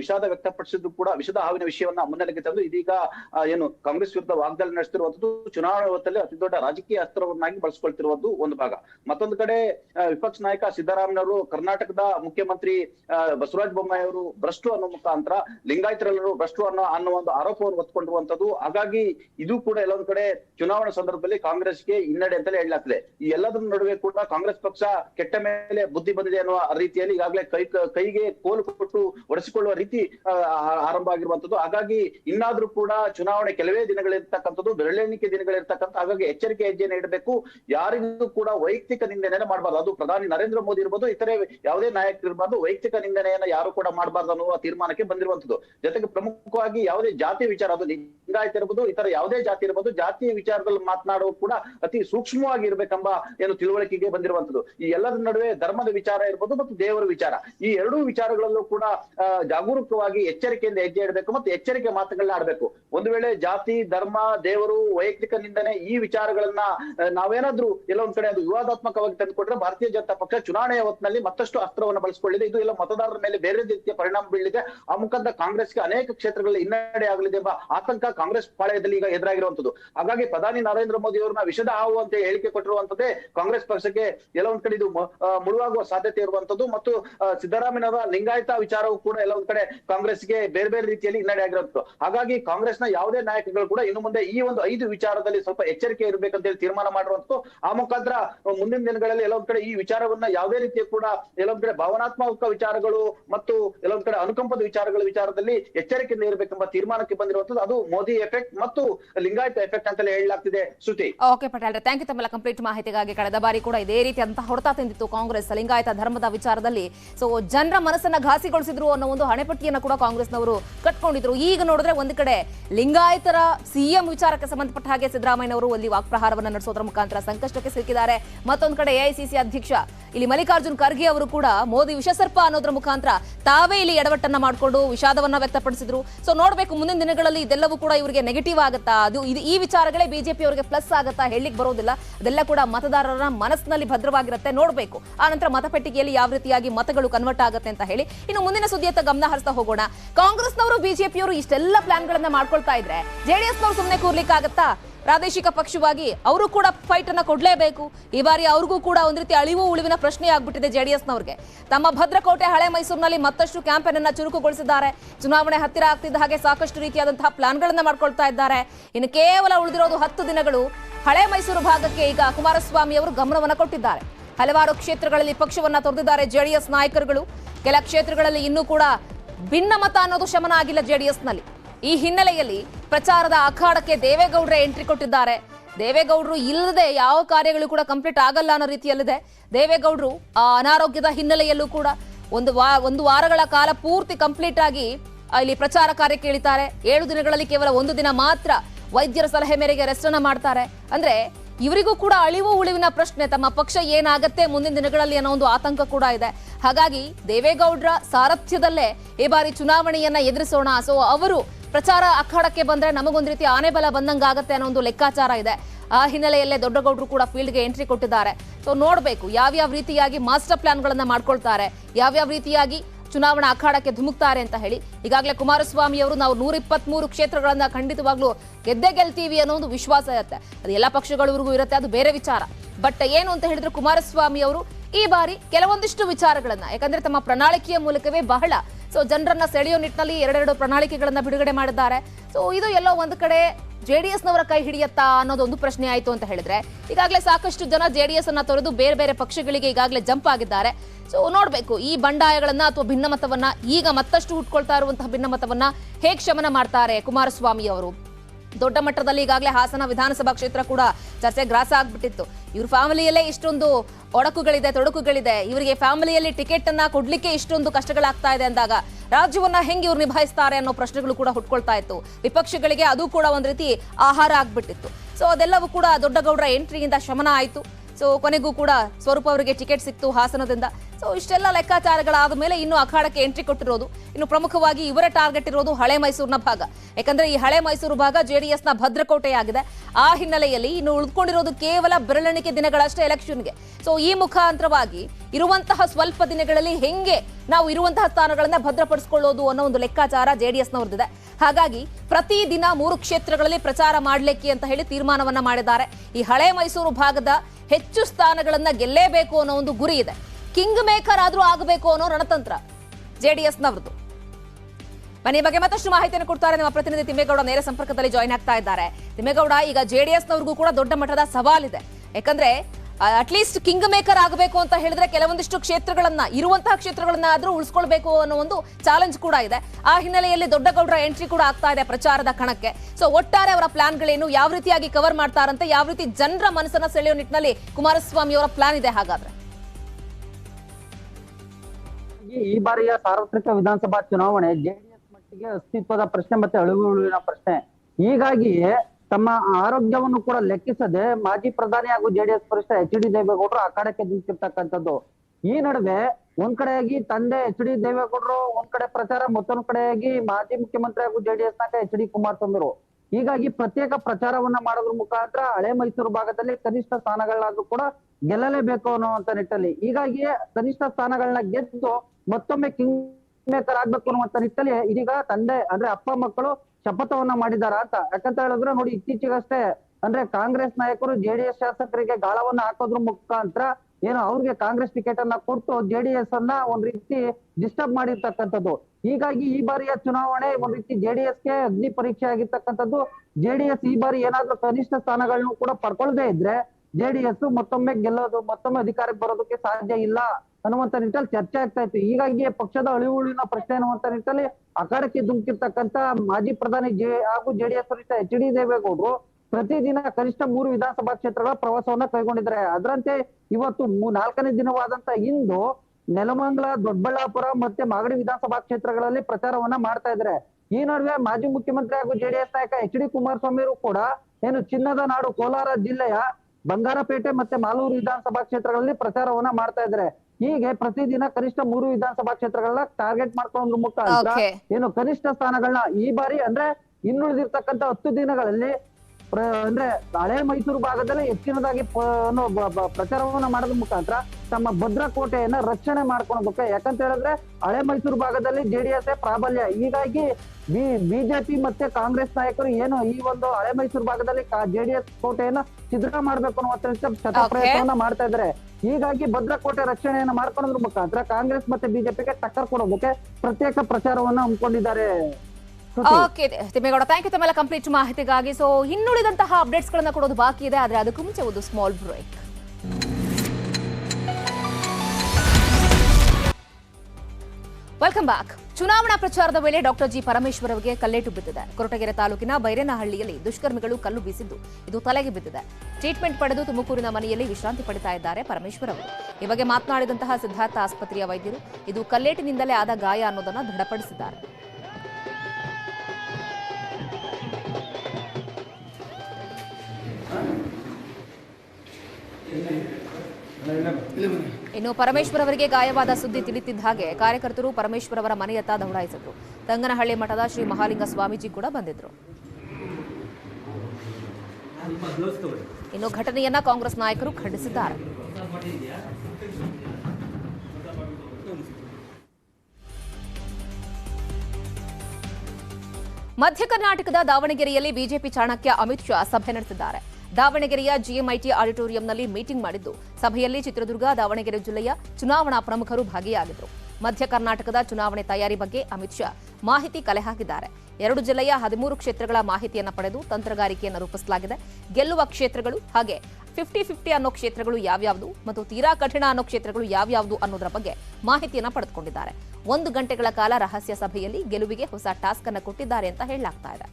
ವಿಷಾದ ವ್ಯಕ್ತಪಡಿಸಿದ್ರು ಕೂಡ ವಿಷದ ಹಾವಿನ ವಿಷಯವನ್ನ ಮುನ್ನೆಲೆಗೆ ತಂದು ಇದೀಗ ಏನು ಕಾಂಗ್ರೆಸ್ ವಿರುದ್ಧ ವಾಗ್ದಾಳಿ ನಡೆಸುತ್ತಿರುವಂತದ್ದು ಚುನಾವಣಾ ಹೊತ್ತಲ್ಲಿ ಅತಿ ದೊಡ್ಡ ರಾಜಕೀಯ ಅಸ್ತ್ರವನ್ನಾಗಿ ಬಳಸಿಕೊಳ್ತಿರುವುದು ಒಂದು ಭಾಗ. ಮತ್ತೊಂದು ಕಡೆ ವಿಪಕ್ಷ ನಾಯಕ ಸಿದ್ದರಾಮಯ್ಯವರು ಕರ್ನಾಟಕದ ಮುಖ್ಯಮಂತ್ರಿ ಬಸವರಾಜ ಬೊಮ್ಮಾಯಿ ಅವರು ಭ್ರಷ್ಟು ಅನ್ನೋ ಮುಖಾಂತರ, ಲಿಂಗಾಯತರೆಲ್ಲರೂ ಭ್ರಷ್ಟು ಅನ್ನೋ ಅನ್ನೋ ಒಂದು ಆರೋಪವನ್ನು ಹೊತ್ಕೊಂಡಿರುವಂತದ್ದು. ಹಾಗಾಗಿ ಇದು ಕೂಡ ಎಲ್ಲೊಂದು ಕಡೆ ಚುನಾವಣಾ ಸಂದರ್ಭದಲ್ಲಿ ಕಾಂಗ್ರೆಸ್ಗೆ ಹಿನ್ನಡೆ ಅಂತಲೇ ಹೇಳಲಾಗ್ತದೆ. ಈ ಎಲ್ಲದರ ನಡುವೆ ಕೂಡ ಕಾಂಗ್ರೆಸ್ ಪಕ್ಷ ಕೆಟ್ಟ ಮೇಲೆ ಬುದ್ಧಿ ಬಂದಿದೆ ಅನ್ನುವ ರೀತಿಯಲ್ಲಿ ಈಗಾಗಲೇ ಕೈ, ಕೈಗೆ ಕೋಲು ಕೊಟ್ಟು ಒಡಿಸಿಕೊಳ್ಳುವ ರೀತಿ ಆರಂಭ ಆಗಿರುವಂತದ್ದು ಹಾಗಾಗಿ ಇನ್ನಾದ್ರೂ ಕೂಡ ಚುನಾವಣೆ ಕೆಲವೇ ದಿನಗಳಿರ್ತಕ್ಕಂಥದ್ದು, ಬೆರಳೆಣಿಕೆ ದಿನಗಳಿರ್ತಕ್ಕಂಥ ಹಾಗಾಗಿ ಎಚ್ಚರಿಕೆ ಹೆಜ್ಜೆಯನ್ನು ಇಡಬೇಕು ಯಾರಿಗೂ ಕೂಡ ವೈಯಕ್ತಿಕ ನಿಂದನೆಯನ್ನು ಮಾಡಬಾರ್ದು. ಅದು ಪ್ರಧಾನಿ ನರೇಂದ್ರ ಮೋದಿ ಇರ್ಬೋದು, ಇತರೆ ಯಾವುದೇ ನಾಯಕರು ಇರಬಾರ್ದು. ವೈಯಕ್ತಿಕ ನಿಂದನೆಯನ್ನ ಯಾರು ಕೂಡ ಮಾಡಬಾರ್ದು ಅನ್ನುವ ತೀರ್ಮಾನಕ್ಕೆ ಬಂದಿರುವಂತದ್ದು ಜೊತೆಗೆ ಪ್ರಮುಖವಾಗಿ ಯಾವುದೇ ಜಾತಿ ವಿಚಾರ, ಅದು ಲಿಂಗಾಯತ ಇರಬಹುದು ಇತರ ಯಾವುದೇ ಜಾತಿ ಇರ್ಬೋದು ಜಾತಿಯ ವಿಚಾರದಲ್ಲಿ ಮಾತನಾಡುವ ಕೂಡ ಅತಿ ಸೂಕ್ಷ್ಮವಾಗಿ ಇರಬೇಕೆಂಬ ಏನು ತಿಳುವಳಿಕೆಗೆ ಬಂದಿರುವಂತದ್ದು ಈ ಎಲ್ಲದ ನಡುವೆ ಧರ್ಮದ ವಿಚಾರ ಇರ್ಬೋದು ಮತ್ತು ದೇವರ ವಿಚಾರ. ಈ ಎರಡೂ ವಿಚಾರಗಳಲ್ಲೂ ಕೂಡ ಜಾಗರೂಕವಾಗಿ ಎಚ್ಚರಿಕೆಯಿಂದ ಹೆಜ್ಜೆ ಇಡಬೇಕು ಮತ್ತು ಎಚ್ಚರಿಕೆ ಮಾತುಗಳನ್ನ ಆಡಬೇಕು. ಒಂದು ವೇಳೆ ಜಾತಿ, ಧರ್ಮ, ದೇವರು, ವೈಯಕ್ತಿಕ ನಿಂದನೆ ಈ ವಿಚಾರಗಳನ್ನ ನಾವೇನಾದ್ರು ನಾವೇನಾದ್ರೂ ಕೆಲವೊಂದ್ ಕಡೆ ಅದು ವಿವಾದಾತ್ಮಕವಾಗಿ ತಂದುಕೊಟ್ರೆ ಭಾರತೀಯ ಜನತಾ ಪಕ್ಷ ಚುನಾವಣೆಯ ಹೊತ್ತಿನಲ್ಲಿ ಮತ್ತಷ್ಟು ಅಸ್ತ್ರವನ್ನು ಬಳಸಿಕೊಳ್ಳಿದೆ ಇದು ಎಲ್ಲ ಮತದಾರರ ಮೇಲೆ ಬೇರೆ ರೀತಿಯ ಪರಿಣಾಮ ಬೀಳಿದೆ ಆ ಮುಖಾಂತರ ಕಾಂಗ್ರೆಸ್ಗೆ ಅನೇಕ ಕ್ಷೇತ್ರಗಳಲ್ಲಿ ಹಿನ್ನಡೆ ಆಗಲಿದೆ ಎಂಬ ಆತಂಕ ಕಾಂಗ್ರೆಸ್ ಪಾಳಯದಲ್ಲಿ ಈಗ ಎದುರಾಗಿರುವಂತದ್ದು ಹಾಗಾಗಿ ಪ್ರಧಾನಿ ನರೇಂದ್ರ ಮೋದಿ ಅವ್ರನ್ನ ವಿಷದ ಹಾವು ಅಂತ ಹೇಳಿಕೆ ಕೊಟ್ಟಿರುವಂತದ್ದೇ ಕಾಂಗ್ರೆಸ್ ಪಕ್ಷಕ್ಕೆ ಎಲ್ಲ ಒಂದ್ ಕಡೆ ಇದು ಮುಳುವಾಗುವ ಸಾಧ್ಯತೆ ಇರುವಂತದ್ದು ಮತ್ತು ಸಿದ್ದರಾಮಯ್ಯ ಸಿದ್ದರಾಮಯ್ಯನವರ ಲಿಂಗಾಯತ ವಿಚಾರವೂ ಕೂಡ ಎಲ್ಲ ಒಂದ್ ಕಡೆ ಕಾಂಗ್ರೆಸ್ಗೆ ಬೇರೆ ಬೇರೆ ರೀತಿಯಲ್ಲಿ ಹಿನ್ನಡೆ ಆಗಿರುತ್ತೆ ಹಾಗಾಗಿ ಕಾಂಗ್ರೆಸ್ನ ಯಾವುದೇ ನಾಯಕಗಳು ಕೂಡ ಇನ್ನು ಮುಂದೆ ಈ ಒಂದು ಐದು ವಿಚಾರದಲ್ಲಿ ಸ್ವಲ್ಪ ಎಚ್ಚರಿಕೆ ಇರಬೇಕಂತ ಹೇಳಿ ತೀರ್ಮಾನ ಮಾಡಿರುವಂತದ್ದು. ಆ ಮುಖಾಂತರ ಮುಂದಿನ ದಿನಗಳಲ್ಲಿ ಎಲ್ಲ ಒಂದ್ ಕಡೆ ಈ ವಿಚಾರವನ್ನ ಯಾವುದೇ ರೀತಿಯ ಕೂಡ ಎಲ್ಲೊಂದ್ ಕಡೆ ಭಾವನಾತ್ಮಕ ವಿಚಾರಗಳು ಮತ್ತು ಎಲ್ಲೊಂದ್ ಕಡೆ ಅನುಕಂಪದ ವಿಚಾರಗಳ ವಿಚಾರದಲ್ಲಿ ಎಚ್ಚರಿಕೆಯಿಂದ ಇರಬೇಕೆಂಬ ತೀರ್ಮಾನಕ್ಕೆ ಬಂದಿರುವಂತದ್ದು. ಅದು ಮೋದಿ ಎಫೆಕ್ಟ್ ಮತ್ತು ಲಿಂಗಾಯತ ಎಫೆಕ್ಟ್ ಅಂತಲೇ ಹೇಳಲಾಗ್ತಿದೆ. Shruti. Okay Patel thank you ತಮ್ಮೆಲ್ಲ ಕಂಪ್ಲೀಟ್ ಮಾಹಿತಿಗಾಗಿ. ಕಳೆದ ಬಾರಿ ಕೂಡ ಇದೇ ಅಂತ ಹೊಡೆತ ತಿಂದಿತ್ತು ಕಾಂಗ್ರೆಸ್, ಲಿಂಗಾಯತ ಧರ್ಮದ ವಿಚಾರದಲ್ಲಿ. ಸೊ ಜನರ ಮನಸ್ಸನ್ನ ಘಾಸಿಗೊಳಿಸಿದ್ರು ಅನ್ನೋ ಒಂದು ಹಣೆಪಟ್ಟಿಯನ್ನ ಕೂಡ ಕಾಂಗ್ರೆಸ್ನವರು ಕಟ್ಕೊಂಡಿದ್ರು. ಈಗ ನೋಡಿದ್ರೆ ಒಂದು ಕಡೆ ಲಿಂಗಾಯತರ ಸಿಎಂ ವಿಚಾರಕ್ಕೆ ಸಂಬಂಧಪಟ್ಟ ಹಾಗೆ ಸಿದ್ದರಾಮಯ್ಯನವರು ಅಲ್ಲಿ ವಾಕ್ಪ್ರಹಾರವನ್ನು ನಡೆಸೋದ್ರ ಮುಖಾಂತರ ಸಂಕಷ್ಟಕ್ಕೆ ಸಿಲುಕಿದ್ದಾರೆ. ಮತ್ತೊಂದು ಕಡೆ ಎಐಸಿಸಿ ಅಧ್ಯಕ್ಷ, ಇಲ್ಲಿ ಮಲ್ಲಿಕಾರ್ಜುನ್ ಖರ್ಗೆ ಅವರು ಕೂಡ ಮೋದಿ ವಿಷಸರ್ಪ ಅನ್ನೋದ್ರ ಮುಖಾಂತರ ತಾವೇ ಇಲ್ಲಿ ಎಡವಟ್ಟನ್ನ ಮಾಡಿಕೊಂಡು ವಿಷಾದವನ್ನ ವ್ಯಕ್ತಪಡಿಸಿದ್ರು. ಸೊ ನೋಡಬೇಕು ಮುಂದಿನ ದಿನಗಳಲ್ಲಿ ಇದೆಲ್ಲವೂ ಕೂಡ ಇವರಿಗೆ ನೆಗೆಟಿವ್ ಆಗುತ್ತಾ? ಅದು ಈ ವಿಚಾರಗಳೇ ಬಿಜೆಪಿ ಅವರಿಗೆ ಪ್ಲಸ್ ಆಗುತ್ತಾ ಹೇಳಲಿಕ್ಕೆ ಬರೋದಿಲ್ಲ. ಅದೆಲ್ಲ ಕೂಡ ಮತದಾರರ ಮನಸ್ಸಿನಲ್ಲಿ ಭದ್ರವಾಗಿರುತ್ತೆ, ನೋಡಬೇಕು. ಆ ನಂತರ ಮತಪೆಟ್ಟಿಗೆಯಲ್ಲಿ ಯಾವ ರೀತಿಯಾಗಿ ಮತಗಳು ಕನ್ವರ್ಟ್ ಆಗುತ್ತೆ ಅಂತ ಹೇಳಿ ಇನ್ನು ಮುಂದಿನ ಸುದ್ದಿಯತ್ತ ಗಮನ ಹರಿಸ್ತಾ ಹೋಗೋಣ. ಕಾಂಗ್ರೆಸ್ನವರು, ಬಿಜೆಪಿಯವರು ಇಷ್ಟೆಲ್ಲ ಪ್ಲಾನ್ಗಳನ್ನ ಮಾಡ್ಕೊಳ್ತಾ ಇದ್ರೆ ಜೆಡಿಎಸ್ನವರು ಸುಮ್ಮನೆ ಕೂರ್ಲಿಕ್ಕಾಗತ್ತಾ? ಪ್ರಾದೇಶಿಕ ಪಕ್ಷವಾಗಿ ಅವರು ಕೂಡ ಫೈಟ್ ಅನ್ನ ಕೊಡಲೇಬೇಕು. ಈ ಬಾರಿ ಅವ್ರಿಗೂ ಕೂಡ ಒಂದ್ ರೀತಿ ಅಳಿವು, ಉಳಿವಿನ ಪ್ರಶ್ನೆ ಆಗ್ಬಿಟ್ಟಿದೆ ಜೆಡಿಎಸ್ನವ್ರಿಗೆ. ತಮ್ಮ ಭದ್ರಕೋಟೆ, ಹಳೆ ಮೈಸೂರಿನಲ್ಲಿ ಮತ್ತಷ್ಟು ಕ್ಯಾಂಪೇನ್ ಅನ್ನ ಚುರುಕುಗೊಳಿಸಿದ್ದಾರೆ. ಚುನಾವಣೆ ಹತ್ತಿರ ಆಗ್ತಿದ್ದ ಹಾಗೆ ಸಾಕಷ್ಟು ರೀತಿಯಾದಂತಹ ಪ್ಲಾನ್ಗಳನ್ನ ಮಾಡ್ಕೊಳ್ತಾ ಇದ್ದಾರೆ. ಇನ್ನು ಕೇವಲ ಉಳಿದಿರೋದು ಹತ್ತು ದಿನಗಳು. ಹಳೆ ಮೈಸೂರು ಭಾಗಕ್ಕೆ ಈಗ ಕುಮಾರಸ್ವಾಮಿ ಅವರು ಗಮನವನ್ನು ಕೊಟ್ಟಿದ್ದಾರೆ. ಹಲವಾರು ಕ್ಷೇತ್ರಗಳಲ್ಲಿ ಪಕ್ಷವನ್ನ ತೊರೆದಿದ್ದಾರೆ ಜೆಡಿಎಸ್ ನಾಯಕರುಗಳು. ಕೆಲ ಕ್ಷೇತ್ರಗಳಲ್ಲಿ ಇನ್ನೂ ಕೂಡ ಭಿನ್ನಮತ ಅನ್ನೋದು ಶಮನ ಆಗಿಲ್ಲ ಜೆಡಿಎಸ್ನಲ್ಲಿ. ಈ ಹಿನ್ನೆಲೆಯಲ್ಲಿ ಪ್ರಚಾರದ ಅಖಾಡಕ್ಕೆ ದೇವೇಗೌಡರೇ ಎಂಟ್ರಿ ಕೊಟ್ಟಿದ್ದಾರೆ. ದೇವೇಗೌಡರು ಇಲ್ಲದೆ ಯಾವ ಕಾರ್ಯಗಳು ಕೂಡ ಕಂಪ್ಲೀಟ್ ಆಗಲ್ಲ ಅನ್ನೋ ರೀತಿಯಲ್ಲಿದೆ. ದೇವೇಗೌಡರು, ಆ, ಅನಾರೋಗ್ಯದ ಹಿನ್ನೆಲೆಯಲ್ಲೂ ಕೂಡ ಒಂದು ವಾ, ಒಂದು ವಾರಗಳ ಕಾಲ ಪೂರ್ತಿ ಕಂಪ್ಲೀಟ್ ಆಗಿ ಇಲ್ಲಿ ಪ್ರಚಾರ ಕಾರ್ಯಕ್ಕೆ ಇಳಿತಾರೆ ಏಳು ದಿನಗಳಲ್ಲಿ ಕೇವಲ ಒಂದು ದಿನ ಮಾತ್ರ ವೈದ್ಯರ ಸಲಹೆ ಮೇರೆಗೆ ರೆಸ್ಟ್ ಮಾಡ್ತಾರೆ. ಅಂದ್ರೆ ಇವರಿಗೂ ಕೂಡ ಅಳಿವು ಉಳಿವಿನ ಪ್ರಶ್ನೆ. ತಮ್ಮ ಪಕ್ಷ ಏನಾಗತ್ತೆ ಮುಂದಿನ ದಿನಗಳಲ್ಲಿ ಅನ್ನೋ ಒಂದು ಆತಂಕ ಕೂಡ ಇದೆ. ಹಾಗಾಗಿ ದೇವೇಗೌಡರ ಸಾರಥ್ಯದಲ್ಲೇ ಈ ಬಾರಿ ಚುನಾವಣೆಯನ್ನ ಎದುರಿಸೋಣ. ಸೊ ಅವರು ಪ್ರಚಾರ ಅಖಾಡಕ್ಕೆ ಬಂದ್ರೆ ನಮಗೊಂದು ರೀತಿ ಆನೆ ಬಲ ಬಂದಂಗಾಗತ್ತೆ ಅನ್ನೋ ಒಂದು ಲೆಕ್ಕಾಚಾರ ಇದೆ. ಆ ಹಿನ್ನೆಲೆಯಲ್ಲೇ ದೊಡ್ಡಗೌಡರು ಕೂಡ ಫೀಲ್ಡ್ಗೆ ಎಂಟ್ರಿ ಕೊಟ್ಟಿದ್ದಾರೆ. ಸೊ ನೋಡಬೇಕು ಯಾವ್ಯಾವ ರೀತಿಯಾಗಿ ಮಾಸ್ಟರ್ ಪ್ಲಾನ್ಗಳನ್ನ ಮಾಡ್ಕೊಳ್ತಾರೆ. ಯಾವ್ಯಾವ ರೀತಿಯಾಗಿ ಚುನಾವಣಾ ಅಖಾಡಕ್ಕೆ ಧುಮುಕ್ತಾರೆ ಅಂತ ಹೇಳಿ ಈಗಾಗಲೇ ಕುಮಾರಸ್ವಾಮಿ ಅವರು ನಾವು ನೂರ ಇಪ್ಪತ್ಮೂರು ಕ್ಷೇತ್ರಗಳನ್ನ ಖಂಡಿತವಾಗ್ಲೂ ಗೆದ್ದೇ ಗೆಲ್ತೀವಿ ಅನ್ನೋ ಒಂದು ವಿಶ್ವಾಸ ಇರುತ್ತೆ. ಅದು ಎಲ್ಲ ಪಕ್ಷಗಳವರೆಗೂ ಇರುತ್ತೆ, ಅದು ಬೇರೆ ವಿಚಾರ. ಬಟ್ ಏನು ಅಂತ ಹೇಳಿದ್ರೆ ಕುಮಾರಸ್ವಾಮಿ ಅವರು ಈ ಬಾರಿ ಕೆಲವೊಂದಿಷ್ಟು ವಿಚಾರಗಳನ್ನ, ಯಾಕಂದ್ರೆ ತಮ್ಮ ಪ್ರಣಾಳಿಕೆಯ ಮೂಲಕವೇ ಬಹಳ ಸೊ ಜನರನ್ನ ಸೆಳೆಯೋ ನಿಟ್ಟಿನಲ್ಲಿ ಎರಡೆರಡು ಪ್ರಣಾಳಿಕೆಗಳನ್ನ ಬಿಡುಗಡೆ ಮಾಡಿದ್ದಾರೆ. ಸೊ ಇದು ಎಲ್ಲೋ ಒಂದು ಕಡೆ ಜೆಡಿಎಸ್ ನವರ ಕೈ ಹಿಡಿಯತ್ತಾ ಅನ್ನೋದೊಂದು ಪ್ರಶ್ನೆ ಆಯಿತು ಅಂತ ಹೇಳಿದ್ರೆ, ಈಗಾಗಲೇ ಸಾಕಷ್ಟು ಜನ ಜೆಡಿಎಸ್ ಅನ್ನ ತೊರೆದು ಬೇರೆ ಬೇರೆ ಪಕ್ಷಗಳಿಗೆ ಈಗಾಗಲೇ ಜಂಪ್ ಆಗಿದ್ದಾರೆ. ಸೊ ನೋಡಬೇಕು, ಈ ಬಂಡಾಯಗಳನ್ನ ಅಥವಾ ಭಿನ್ನಮತವನ್ನ ಈಗ ಮತ್ತಷ್ಟು ಹುಟ್ಕೊಳ್ತಾ ಇರುವಂತಹ ಭಿನ್ನಮತವನ್ನ ಹೇಗೆ ಶಮನ ಮಾಡ್ತಾರೆ ಕುಮಾರಸ್ವಾಮಿ ಅವರು? ದೊಡ್ಡ ಮಟ್ಟದಲ್ಲಿ ಈಗಾಗಲೇ ಹಾಸನ ವಿಧಾನಸಭಾ ಕ್ಷೇತ್ರ ಕೂಡ ಚರ್ಚೆ ಗ್ರಾಸ ಆಗ್ಬಿಟ್ಟಿತ್ತು. ಇವ್ರ ಫ್ಯಾಮಿಲಿಯಲ್ಲೇ ಇಷ್ಟೊಂದು ಒಡಕುಗಳಿದೆ, ತೊಡಕುಗಳಿದೆ. ಇವರಿಗೆ ಫ್ಯಾಮಿಲಿಯಲ್ಲಿ ಟಿಕೆಟ್ ಅನ್ನ ಕೊಡ್ಲಿಕ್ಕೆ ಇಷ್ಟೊಂದು ಕಷ್ಟಗಳಾಗ್ತಾ ಇದೆ ಅಂದಾಗ ರಾಜ್ಯವನ್ನ ಹೆಂಗೆ ಇವ್ರು ನಿಭಾಯಿಸ್ತಾರೆ ಅನ್ನೋ ಪ್ರಶ್ನೆಗಳು ಕೂಡ ಹುಟ್ಕೊಳ್ತಾ ಇತ್ತು. ವಿಪಕ್ಷಗಳಿಗೆ ಅದು ಕೂಡ ಒಂದ್ ರೀತಿ ಆಹಾರ ಆಗ್ಬಿಟ್ಟಿತ್ತು. ಸೊ ಅದೆಲ್ಲವೂ ಕೂಡ ದೊಡ್ಡಗೌಡರ ಎಂಟ್ರಿಯಿಂದ ಶಮನ ಆಯಿತು. ಸೊ ಕೊನೆಗೂ ಕೂಡ ಸ್ವರೂಪ್ ಅವರಿಗೆ ಟಿಕೆಟ್ ಸಿಕ್ತು ಹಾಸನದಿಂದ. ಸೊ ಇಷ್ಟೆಲ್ಲ ಲೆಕ್ಕಾಚಾರಗಳಾದ ಮೇಲೆ ಇನ್ನು ಅಖಾಡಕ್ಕೆ ಎಂಟ್ರಿ ಕೊಟ್ಟಿರೋದು. ಇನ್ನು ಪ್ರಮುಖವಾಗಿ ಇವರ ಟಾರ್ಗೆಟ್ ಇರೋದು ಹಳೆ ಮೈಸೂರಿನ ಭಾಗ. ಯಾಕಂದ್ರೆ ಈ ಹಳೆ ಮೈಸೂರು ಭಾಗ ಜೆಡಿಎಸ್ನ ಭದ್ರಕೋಟೆಯಾಗಿದೆ. ಆ ಹಿನ್ನೆಲೆಯಲ್ಲಿ ಇನ್ನು ಉಳಿದುಕೊಂಡಿರೋದು ಕೇವಲ ಬೆರಳೆಣಿಕೆ ದಿನಗಳಷ್ಟೇ ಎಲೆಕ್ಷನ್ಗೆ. ಸೊ ಈ ಮುಖಾಂತರವಾಗಿ ಇರುವಂತಹ ಸ್ವಲ್ಪ ದಿನಗಳಲ್ಲಿ ಹೆಂಗೆ ನಾವು ಇರುವಂತಹ ಸ್ಥಾನಗಳನ್ನ ಭದ್ರಪಡಿಸಿಕೊಳ್ಳೋದು ಅನ್ನೋ ಒಂದು ಲೆಕ್ಕಾಚಾರ ಜೆಡಿಎಸ್ ಹೊರದಿದೆ ಹಾಗಾಗಿ ಪ್ರತಿದಿನ ಮೂರು ಕ್ಷೇತ್ರಗಳಲ್ಲಿ ಪ್ರಚಾರ ಮಾಡಲಿಕ್ಕೆ ಅಂತ ಹೇಳಿ ತೀರ್ಮಾನವನ್ನ ಮಾಡಿದ್ದಾರೆ. ಈ ಹಳೆ ಮೈಸೂರು ಭಾಗದ ಹೆಚ್ಚು ಸ್ಥಾನಗಳನ್ನ ಗೆಲ್ಲೇಬೇಕು ಅನ್ನೋ ಒಂದು ಗುರಿ ಇದೆ. ಕಿಂಗ್ ಮೇಕರ್ ಆದ್ರೂ ಆಗಬೇಕು ಅನ್ನೋ ರಣತಂತ್ರ ಜೆಡಿಎಸ್ ನವರದು ಬನ್ನಿ ಬಗ್ಗೆ ಮತ್ತಷ್ಟು ಮಾಹಿತಿಯನ್ನು ಕೊಡ್ತಾರೆ ನಮ್ಮ ಪ್ರತಿನಿಧಿ ತಿಮ್ಮೇಗೌಡ ನೇರ ಸಂಪರ್ಕದಲ್ಲಿ ಜಾಯ್ನ್ ಆಗ್ತಾ ಇದ್ದಾರೆ. ತಿಮ್ಮೇಗೌಡ, ಈಗ ಜೆಡಿಎಸ್ ನವರಿಗೂ ಕೂಡ ದೊಡ್ಡ ಮಟ್ಟದ ಸವಾಲಿದೆ. ಯಾಕಂದ್ರೆ ಅಟ್ಲೀಸ್ಟ್ ಕಿಂಗ್ ಮೇಕರ್ ಆಗಬೇಕು ಅಂತ ಹೇಳಿದ್ರೆ ಕೆಲವೊಂದಿಷ್ಟು ಕ್ಷೇತ್ರಗಳನ್ನ, ಇರುವಂತಹ ಕ್ಷೇತ್ರಗಳನ್ನ ಆದ್ರೂ ಉಳಿಸ್ಕೊಳ್ಬೇಕು ಅನ್ನೋ ಒಂದು ಚಾಲೆಂಜ್ ಕೂಡ ಇದೆ. ಆ ಹಿನ್ನೆಲೆಯಲ್ಲಿ ದೊಡ್ಡಗೌಡರ ಎಂಟ್ರಿ ಕೂಡ ಆಗ್ತಾ ಇದೆ ಪ್ರಚಾರದ ಕಣಕ್ಕೆ. ಸೊ ಒಟ್ಟಾರೆ ಅವರ ಪ್ಲಾನ್ಗಳೇನು, ಯಾವ ರೀತಿಯಾಗಿ ಕವರ್ ಮಾಡ್ತಾರಂತೆ, ಯಾವ ರೀತಿ ಜನರ ಮನಸ್ಸನ್ನ ಸೆಳೆಯೋ ನಿಟ್ಟಿನಲ್ಲಿ ಕುಮಾರಸ್ವಾಮಿ ಅವರ ಪ್ಲಾನ್ ಇದೆ ಹಾಗಾದ್ರೆ? ಈ- ಈ ಬಾರಿಯ ಸಾರ್ವತ್ರಿಕ ವಿಧಾನಸಭಾ ಚುನಾವಣೆ ಜೆಡಿಎಸ್ ಮಟ್ಟಿಗೆ ಅಸ್ತಿತ್ವದ ಪ್ರಶ್ನೆ ಮತ್ತೆ ಅಳುಗುಳಿನ ಪ್ರಶ್ನೆ. ಹೀಗಾಗಿ ತಮ್ಮ ಆರೋಗ್ಯವನ್ನು ಕೂಡ ಲೆಕ್ಕಿಸದೆ ಮಾಜಿ ಪ್ರಧಾನಿ ಹಾಗೂ ಜೆಡಿಎಸ್ ವರಿಷ್ಠ ಎಚ್ ಡಿ ದೇವೇಗೌಡರು ಅಖಾಡಕ್ಕೆ ಈ ನಡುವೆ ಒಂದ್ ಕಡೆಯಾಗಿ ತಂದೆ ಎಚ್ ಡಿ ದೇವೇಗೌಡರು, ಒಂದ್ ಕಡೆ ಪ್ರಚಾರ, ಮತ್ತೊಂದು ಕಡೆಯಾಗಿ ಮಾಜಿ ಮುಖ್ಯಮಂತ್ರಿ ಹಾಗೂ ಜೆಡಿಎಸ್ ನಾಯಕ ಎಚ್ ಡಿ ಕುಮಾರಸ್ವಾಮಿರು ಹೀಗಾಗಿ ಪ್ರತ್ಯೇಕ ಪ್ರಚಾರವನ್ನ ಮಾಡೋದ್ರ ಮುಖಾಂತರ ಹಳೆ ಮೈಸೂರು ಭಾಗದಲ್ಲಿ ಕನಿಷ್ಠ ಸ್ಥಾನಗಳನ್ನಾದ್ರೂ ಕೂಡ ಗೆಲ್ಲಲೇಬೇಕು ಅನ್ನುವಂತ ನಿಟ್ಟಲ್ಲಿ. ಹೀಗಾಗಿಯೇ ಕನಿಷ್ಠ ಸ್ಥಾನಗಳನ್ನ ಗೆದ್ದು ಮತ್ತೊಮ್ಮೆ ಕಿಂಗ್ ಮೇಕರ್ ಆಗ್ಬೇಕು ಅನ್ನುವಂತ ನಿಟ್ಟಲ್ಲಿ ಇದೀಗ ತಂದೆ, ಅಂದ್ರೆ ಅಪ್ಪ ಮಕ್ಕಳು ಶಪಥವನ್ನ ಮಾಡಿದಾರ ಅಂತ. ಯಾಕಂತ ಹೇಳಿದ್ರೆ ನೋಡಿ ಇತ್ತೀಚೆಗಷ್ಟೇ, ಅಂದ್ರೆ ಕಾಂಗ್ರೆಸ್ ನಾಯಕರು ಜೆಡಿಎಸ್ ಶಾಸಕರಿಗೆ ಗಾಳವನ್ನ ಹಾಕೋದ್ರ ಮುಖಾಂತರ ಏನು ಅವ್ರಿಗೆ ಕಾಂಗ್ರೆಸ್ ಟಿಕೆಟ್ ಅನ್ನ ಕೊಟ್ಟು ಜೆಡಿಎಸ್ ಅನ್ನ ಒಂದ್ ರೀತಿ ಡಿಸ್ಟರ್ಬ್ ಮಾಡಿರ್ತಕ್ಕಂಥದ್ದು. ಹೀಗಾಗಿ ಈ ಬಾರಿಯ ಚುನಾವಣೆ ಒಂದ್ ರೀತಿ ಜೆಡಿಎಸ್ಗೆ ಅಗ್ನಿ ಪರೀಕ್ಷೆ ಆಗಿರ್ತಕ್ಕಂಥದ್ದು. ಜೆಡಿಎಸ್ ಈ ಬಾರಿ ಏನಾದ್ರೂ ಕನಿಷ್ಠ ಸ್ಥಾನಗಳನ್ನು ಕೂಡ ಪಡ್ಕೊಳ್ದೇ ಇದ್ರೆ ಜೆಡಿಎಸ್ ಮತ್ತೊಮ್ಮೆ ಗೆಲ್ಲೋದು, ಮತ್ತೊಮ್ಮೆ ಅಧಿಕಾರಕ್ಕೆ ಬರೋದಕ್ಕೆ ಸಾಧ್ಯ ಇಲ್ಲ. ಅನ್ನುವಂತ ನಿಟ್ಟಲ್ಲಿ ಚರ್ಚೆ ಆಗ್ತಾ ಇತ್ತು. ಹೀಗಾಗಿ ಪಕ್ಷದ ಅಳಿವುಳಿನ ಪ್ರಶ್ನೆ ಅನ್ನುವಂತ ನಿಟ್ಟಲ್ಲಿ ಅಖಾಡಕ್ಕೆ ಧುಮುಕಿರ್ತಕ್ಕಂತ ಮಾಜಿ ಪ್ರಧಾನಿ ಜೆ ಹಾಗೂ ಜೆಡಿಎಸ್ ವರಿಷ್ಠ ಎಚ್ ಡಿ ದೇವೇಗೌಡರು ಪ್ರತಿದಿನ ಕನಿಷ್ಠ ಮೂರು ವಿಧಾನಸಭಾ ಕ್ಷೇತ್ರಗಳ ಪ್ರವಾಸವನ್ನ ಕೈಗೊಂಡಿದ್ದಾರೆ. ಅದರಂತೆ ಇವತ್ತು ನಾಲ್ಕನೇ ದಿನವಾದಂತ ಇಂದು ನೆಲಮಂಗಲ, ದೊಡ್ಡಬಳ್ಳಾಪುರ ಮತ್ತೆ ಮಾಗಡಿ ವಿಧಾನಸಭಾ ಕ್ಷೇತ್ರಗಳಲ್ಲಿ ಪ್ರಚಾರವನ್ನ ಮಾಡ್ತಾ ಇದ್ದಾರೆ. ಈ ನಡುವೆ ಮಾಜಿ ಮುಖ್ಯಮಂತ್ರಿ ಹಾಗೂ ಜೆಡಿಎಸ್ ನಾಯಕ ಎಚ್ ಡಿ ಕುಮಾರಸ್ವಾಮಿರು ಕೂಡ ಏನು ಚಿನ್ನದ ನಾಡು ಕೋಲಾರ ಜಿಲ್ಲೆಯ ಬಂಗಾರಪೇಟೆ ಮತ್ತೆ ಮಾಲೂರು ವಿಧಾನಸಭಾ ಕ್ಷೇತ್ರಗಳಲ್ಲಿ ಪ್ರಚಾರವನ್ನ ಮಾಡ್ತಾ ಇದ್ದಾರೆ. ಹೀಗೆ ಪ್ರತಿದಿನ ಕನಿಷ್ಠ ಮೂರು ವಿಧಾನಸಭಾ ಕ್ಷೇತ್ರಗಳನ್ನ ಟಾರ್ಗೆಟ್ ಮಾಡ್ಕೊಂಡು ಮುಕ್ತ ಏನು ಕನಿಷ್ಠ ಸ್ಥಾನಗಳನ್ನ ಈ ಬಾರಿ ಅಂದ್ರೆ ಇನ್ನುಳಿದಿರ್ತಕ್ಕಂಥ ಹತ್ತು ದಿನಗಳಲ್ಲಿ ಅಂದ್ರೆ ಹಳೆ ಮೈಸೂರು ಭಾಗದಲ್ಲಿ ಹೆಚ್ಚಿನದಾಗಿ ಪ್ರಚಾರವನ್ನ ಮಾಡೋದ್ರ ಮುಖಾಂತರ ತಮ್ಮ ಭದ್ರಕೋಟೆಯನ್ನ ರಕ್ಷಣೆ ಮಾಡ್ಕೊಳೋದಕ್ಕೆ. ಯಾಕಂತ ಹೇಳಿದ್ರೆ ಹಳೆ ಮೈಸೂರು ಭಾಗದಲ್ಲಿ ಜೆಡಿಎಸ್ ಪ್ರಾಬಲ್ಯ. ಹೀಗಾಗಿ ಬಿ ಬಿಜೆಪಿ ಮತ್ತೆ ಕಾಂಗ್ರೆಸ್ ನಾಯಕರು ಏನು ಈ ಒಂದು ಹಳೆ ಮೈಸೂರು ಭಾಗದಲ್ಲಿ ಜೆಡಿಎಸ್ ಕೋಟೆಯನ್ನ ಛಿದ್ರ ಮಾಡ್ಬೇಕು ಅನ್ನುವಂತ ಶತ. ಪ್ರಯತ್ನವನ್ನ ಮಾಡ್ತಾ ಇದ್ದಾರೆ. ಹೀಗಾಗಿ ಭದ್ರಕೋಟೆ ರಕ್ಷಣೆಯನ್ನು ಮಾಡ್ಕೊಳ್ಳೋದ್ರ ಮುಖಾಂತರ ಕಾಂಗ್ರೆಸ್ ಮತ್ತೆ ಬಿಜೆಪಿಗೆ ಟಕ್ಕರ್ ಕೊಡೋದಕ್ಕೆ ಪ್ರತ್ಯೇಕ ಪ್ರಚಾರವನ್ನ ಹಮ್ಮಿಕೊಂಡಿದ್ದಾರೆ. ಓಕೆ ತಿಮ್ಮೇಗೌಡ ಥ್ಯಾಂಕ್ ಯು ತಮ್ಮೆಲ್ಲ ಕಂಪ್ಲೀಟ್ ಮಾಹಿತಿಗಾಗಿ. ಸೊ ಇನ್ನುಳಿದಂತಹ ಅಪ್ಡೇಟ್ಸ್ ಗಳನ್ನ ಕೊಡೋದು ಬಾಕಿ ಇದೆ, ಆದ್ರೆ ಅದಕ್ಕೂ ಮುಂಚೆ ಒಂದು ಸ್ಮಾಲ್ ಬ್ರೇಕ್ ವೆಲ್ಕಮ್ ಬ್ಯಾಕ್ ಚುನಾವಣಾ ಪ್ರಚಾರದ ವೇಳೆ ಡಾಕ್ಟರ್ ಜಿ ಪರಮೇಶ್ವರ್ ಅವರಿಗೆ ಕಲ್ಲೇಟು ಬಿದ್ದಿದೆ. ಕೊರಟಗೆರೆ ತಾಲೂಕಿನ ಬೈರೇನಹಳ್ಳಿಯಲ್ಲಿ ದುಷ್ಕರ್ಮಿಗಳು ಕಲ್ಲು ಬೀಸಿದ್ದು. ಇದು ತಲೆಗೆ ಬಿದ್ದಿದೆ. ಟ್ರೀಟ್ಮೆಂಟ್ ಪಡೆದು ತುಮಕೂರಿನ ಮನೆಯಲ್ಲಿ ವಿಶ್ರಾಂತಿ ಪಡಿತಾ ಇದ್ದಾರೆ ಪರಮೇಶ್ವರ್ ಅವರು. ಈ ಬಗ್ಗೆ ಮಾತನಾಡಿದಂತಹ ಸಿದ್ಧಾರ್ಥ ಆಸ್ಪತ್ರೆಯ ವೈದ್ಯರು, ಇದು ಕಲ್ಲೇಟಿನಿಂದಲೇ ಆದ ಗಾಯ ಅನ್ನೋದನ್ನು ದೃಢಪಡಿಸಿದ್ದಾರೆ. ಇನ್ನು ಪರಮೇಶ್ವರ್ ಅವರಿಗೆ ಗಾಯವಾದ ಸುದ್ದಿ ತಿಳಿತಿದ್ದ ಹಾಗೆ ಕಾರ್ಯಕರ್ತರು ಪರಮೇಶ್ವರ್ ಅವರ ಮನೆಯತ್ತ ದೌಡಾಯಿಸಿದ್ರು. ತಂಗನಹಳ್ಳಿ ಮಠದ ಶ್ರೀ ಮಹಾಲಿಂಗ ಸ್ವಾಮೀಜಿ ಕೂಡ ಬಂದಿದ್ರು. ಇನ್ನು ಘಟನೆಯನ್ನ ಕಾಂಗ್ರೆಸ್ ನಾಯಕರು ಖಂಡಿಸಿದ್ದಾರೆ. ಮಧ್ಯ ಕರ್ನಾಟಕದ ದಾವಣಗೆರೆಯಲ್ಲಿ ಬಿಜೆಪಿ ಚಾಣಕ್ಯ ಅಮಿತ್ ಶಾ ಸಭೆ ನಡೆಸಿದ್ದಾರೆ. ದಾವಣಗೆರೆಯ ಜಿಎಂಐಟಿ ಆಡಿಟೋರಿಯಂನಲ್ಲಿ ಮೀಟಿಂಗ್ ಮಾಡಿದ್ದು, ಸಭೆಯಲ್ಲಿ ಚಿತ್ರದುರ್ಗ, ದಾವಣಗೆರೆ ಜಿಲ್ಲೆಯ ಚುನಾವಣಾ ಪ್ರಮುಖರು ಭಾಗಿಯಾಗಿದ್ದರು. ಮಧ್ಯ ಕರ್ನಾಟಕದ ಚುನಾವಣೆ ತಯಾರಿ ಬಗ್ಗೆ ಅಮಿತ್ ಶಾ ಮಾಹಿತಿ ಕಲೆ ಹಾಕಿದ್ದಾರೆ. ಎರಡು ಜಿಲ್ಲೆಯ ಹದಿಮೂರು ಕ್ಷೇತ್ರಗಳ ಮಾಹಿತಿಯನ್ನು ಪಡೆದು ತಂತ್ರಗಾರಿಕೆಯನ್ನು ರೂಪಿಸಲಾಗಿದೆ. ಗೆಲ್ಲುವ ಕ್ಷೇತ್ರಗಳು ಹಾಗೆ ಫಿಫ್ಟಿ ಫಿಫ್ಟಿ ಅನ್ನೋ ಕ್ಷೇತ್ರಗಳು ಯಾವ್ಯಾವುದು ಮತ್ತು ತೀರಾ ಕಠಿಣ ಅನ್ನೋ ಕ್ಷೇತ್ರಗಳು ಯಾವ್ಯಾವುದು ಅನ್ನೋದರ ಬಗ್ಗೆ ಮಾಹಿತಿಯನ್ನು ಪಡೆದುಕೊಂಡಿದ್ದಾರೆ. ಒಂದು ಗಂಟೆಗಳ ಕಾಲ ರಹಸ್ಯ ಸಭೆಯಲ್ಲಿ ಗೆಲುವಿಗೆ ಹೊಸ ಟಾಸ್ಕ್ ಅನ್ನು ಕೊಟ್ಟಿದ್ದಾರೆ ಅಂತ ಹೇಳಲಾಗ್ತಾ ಇದೆ.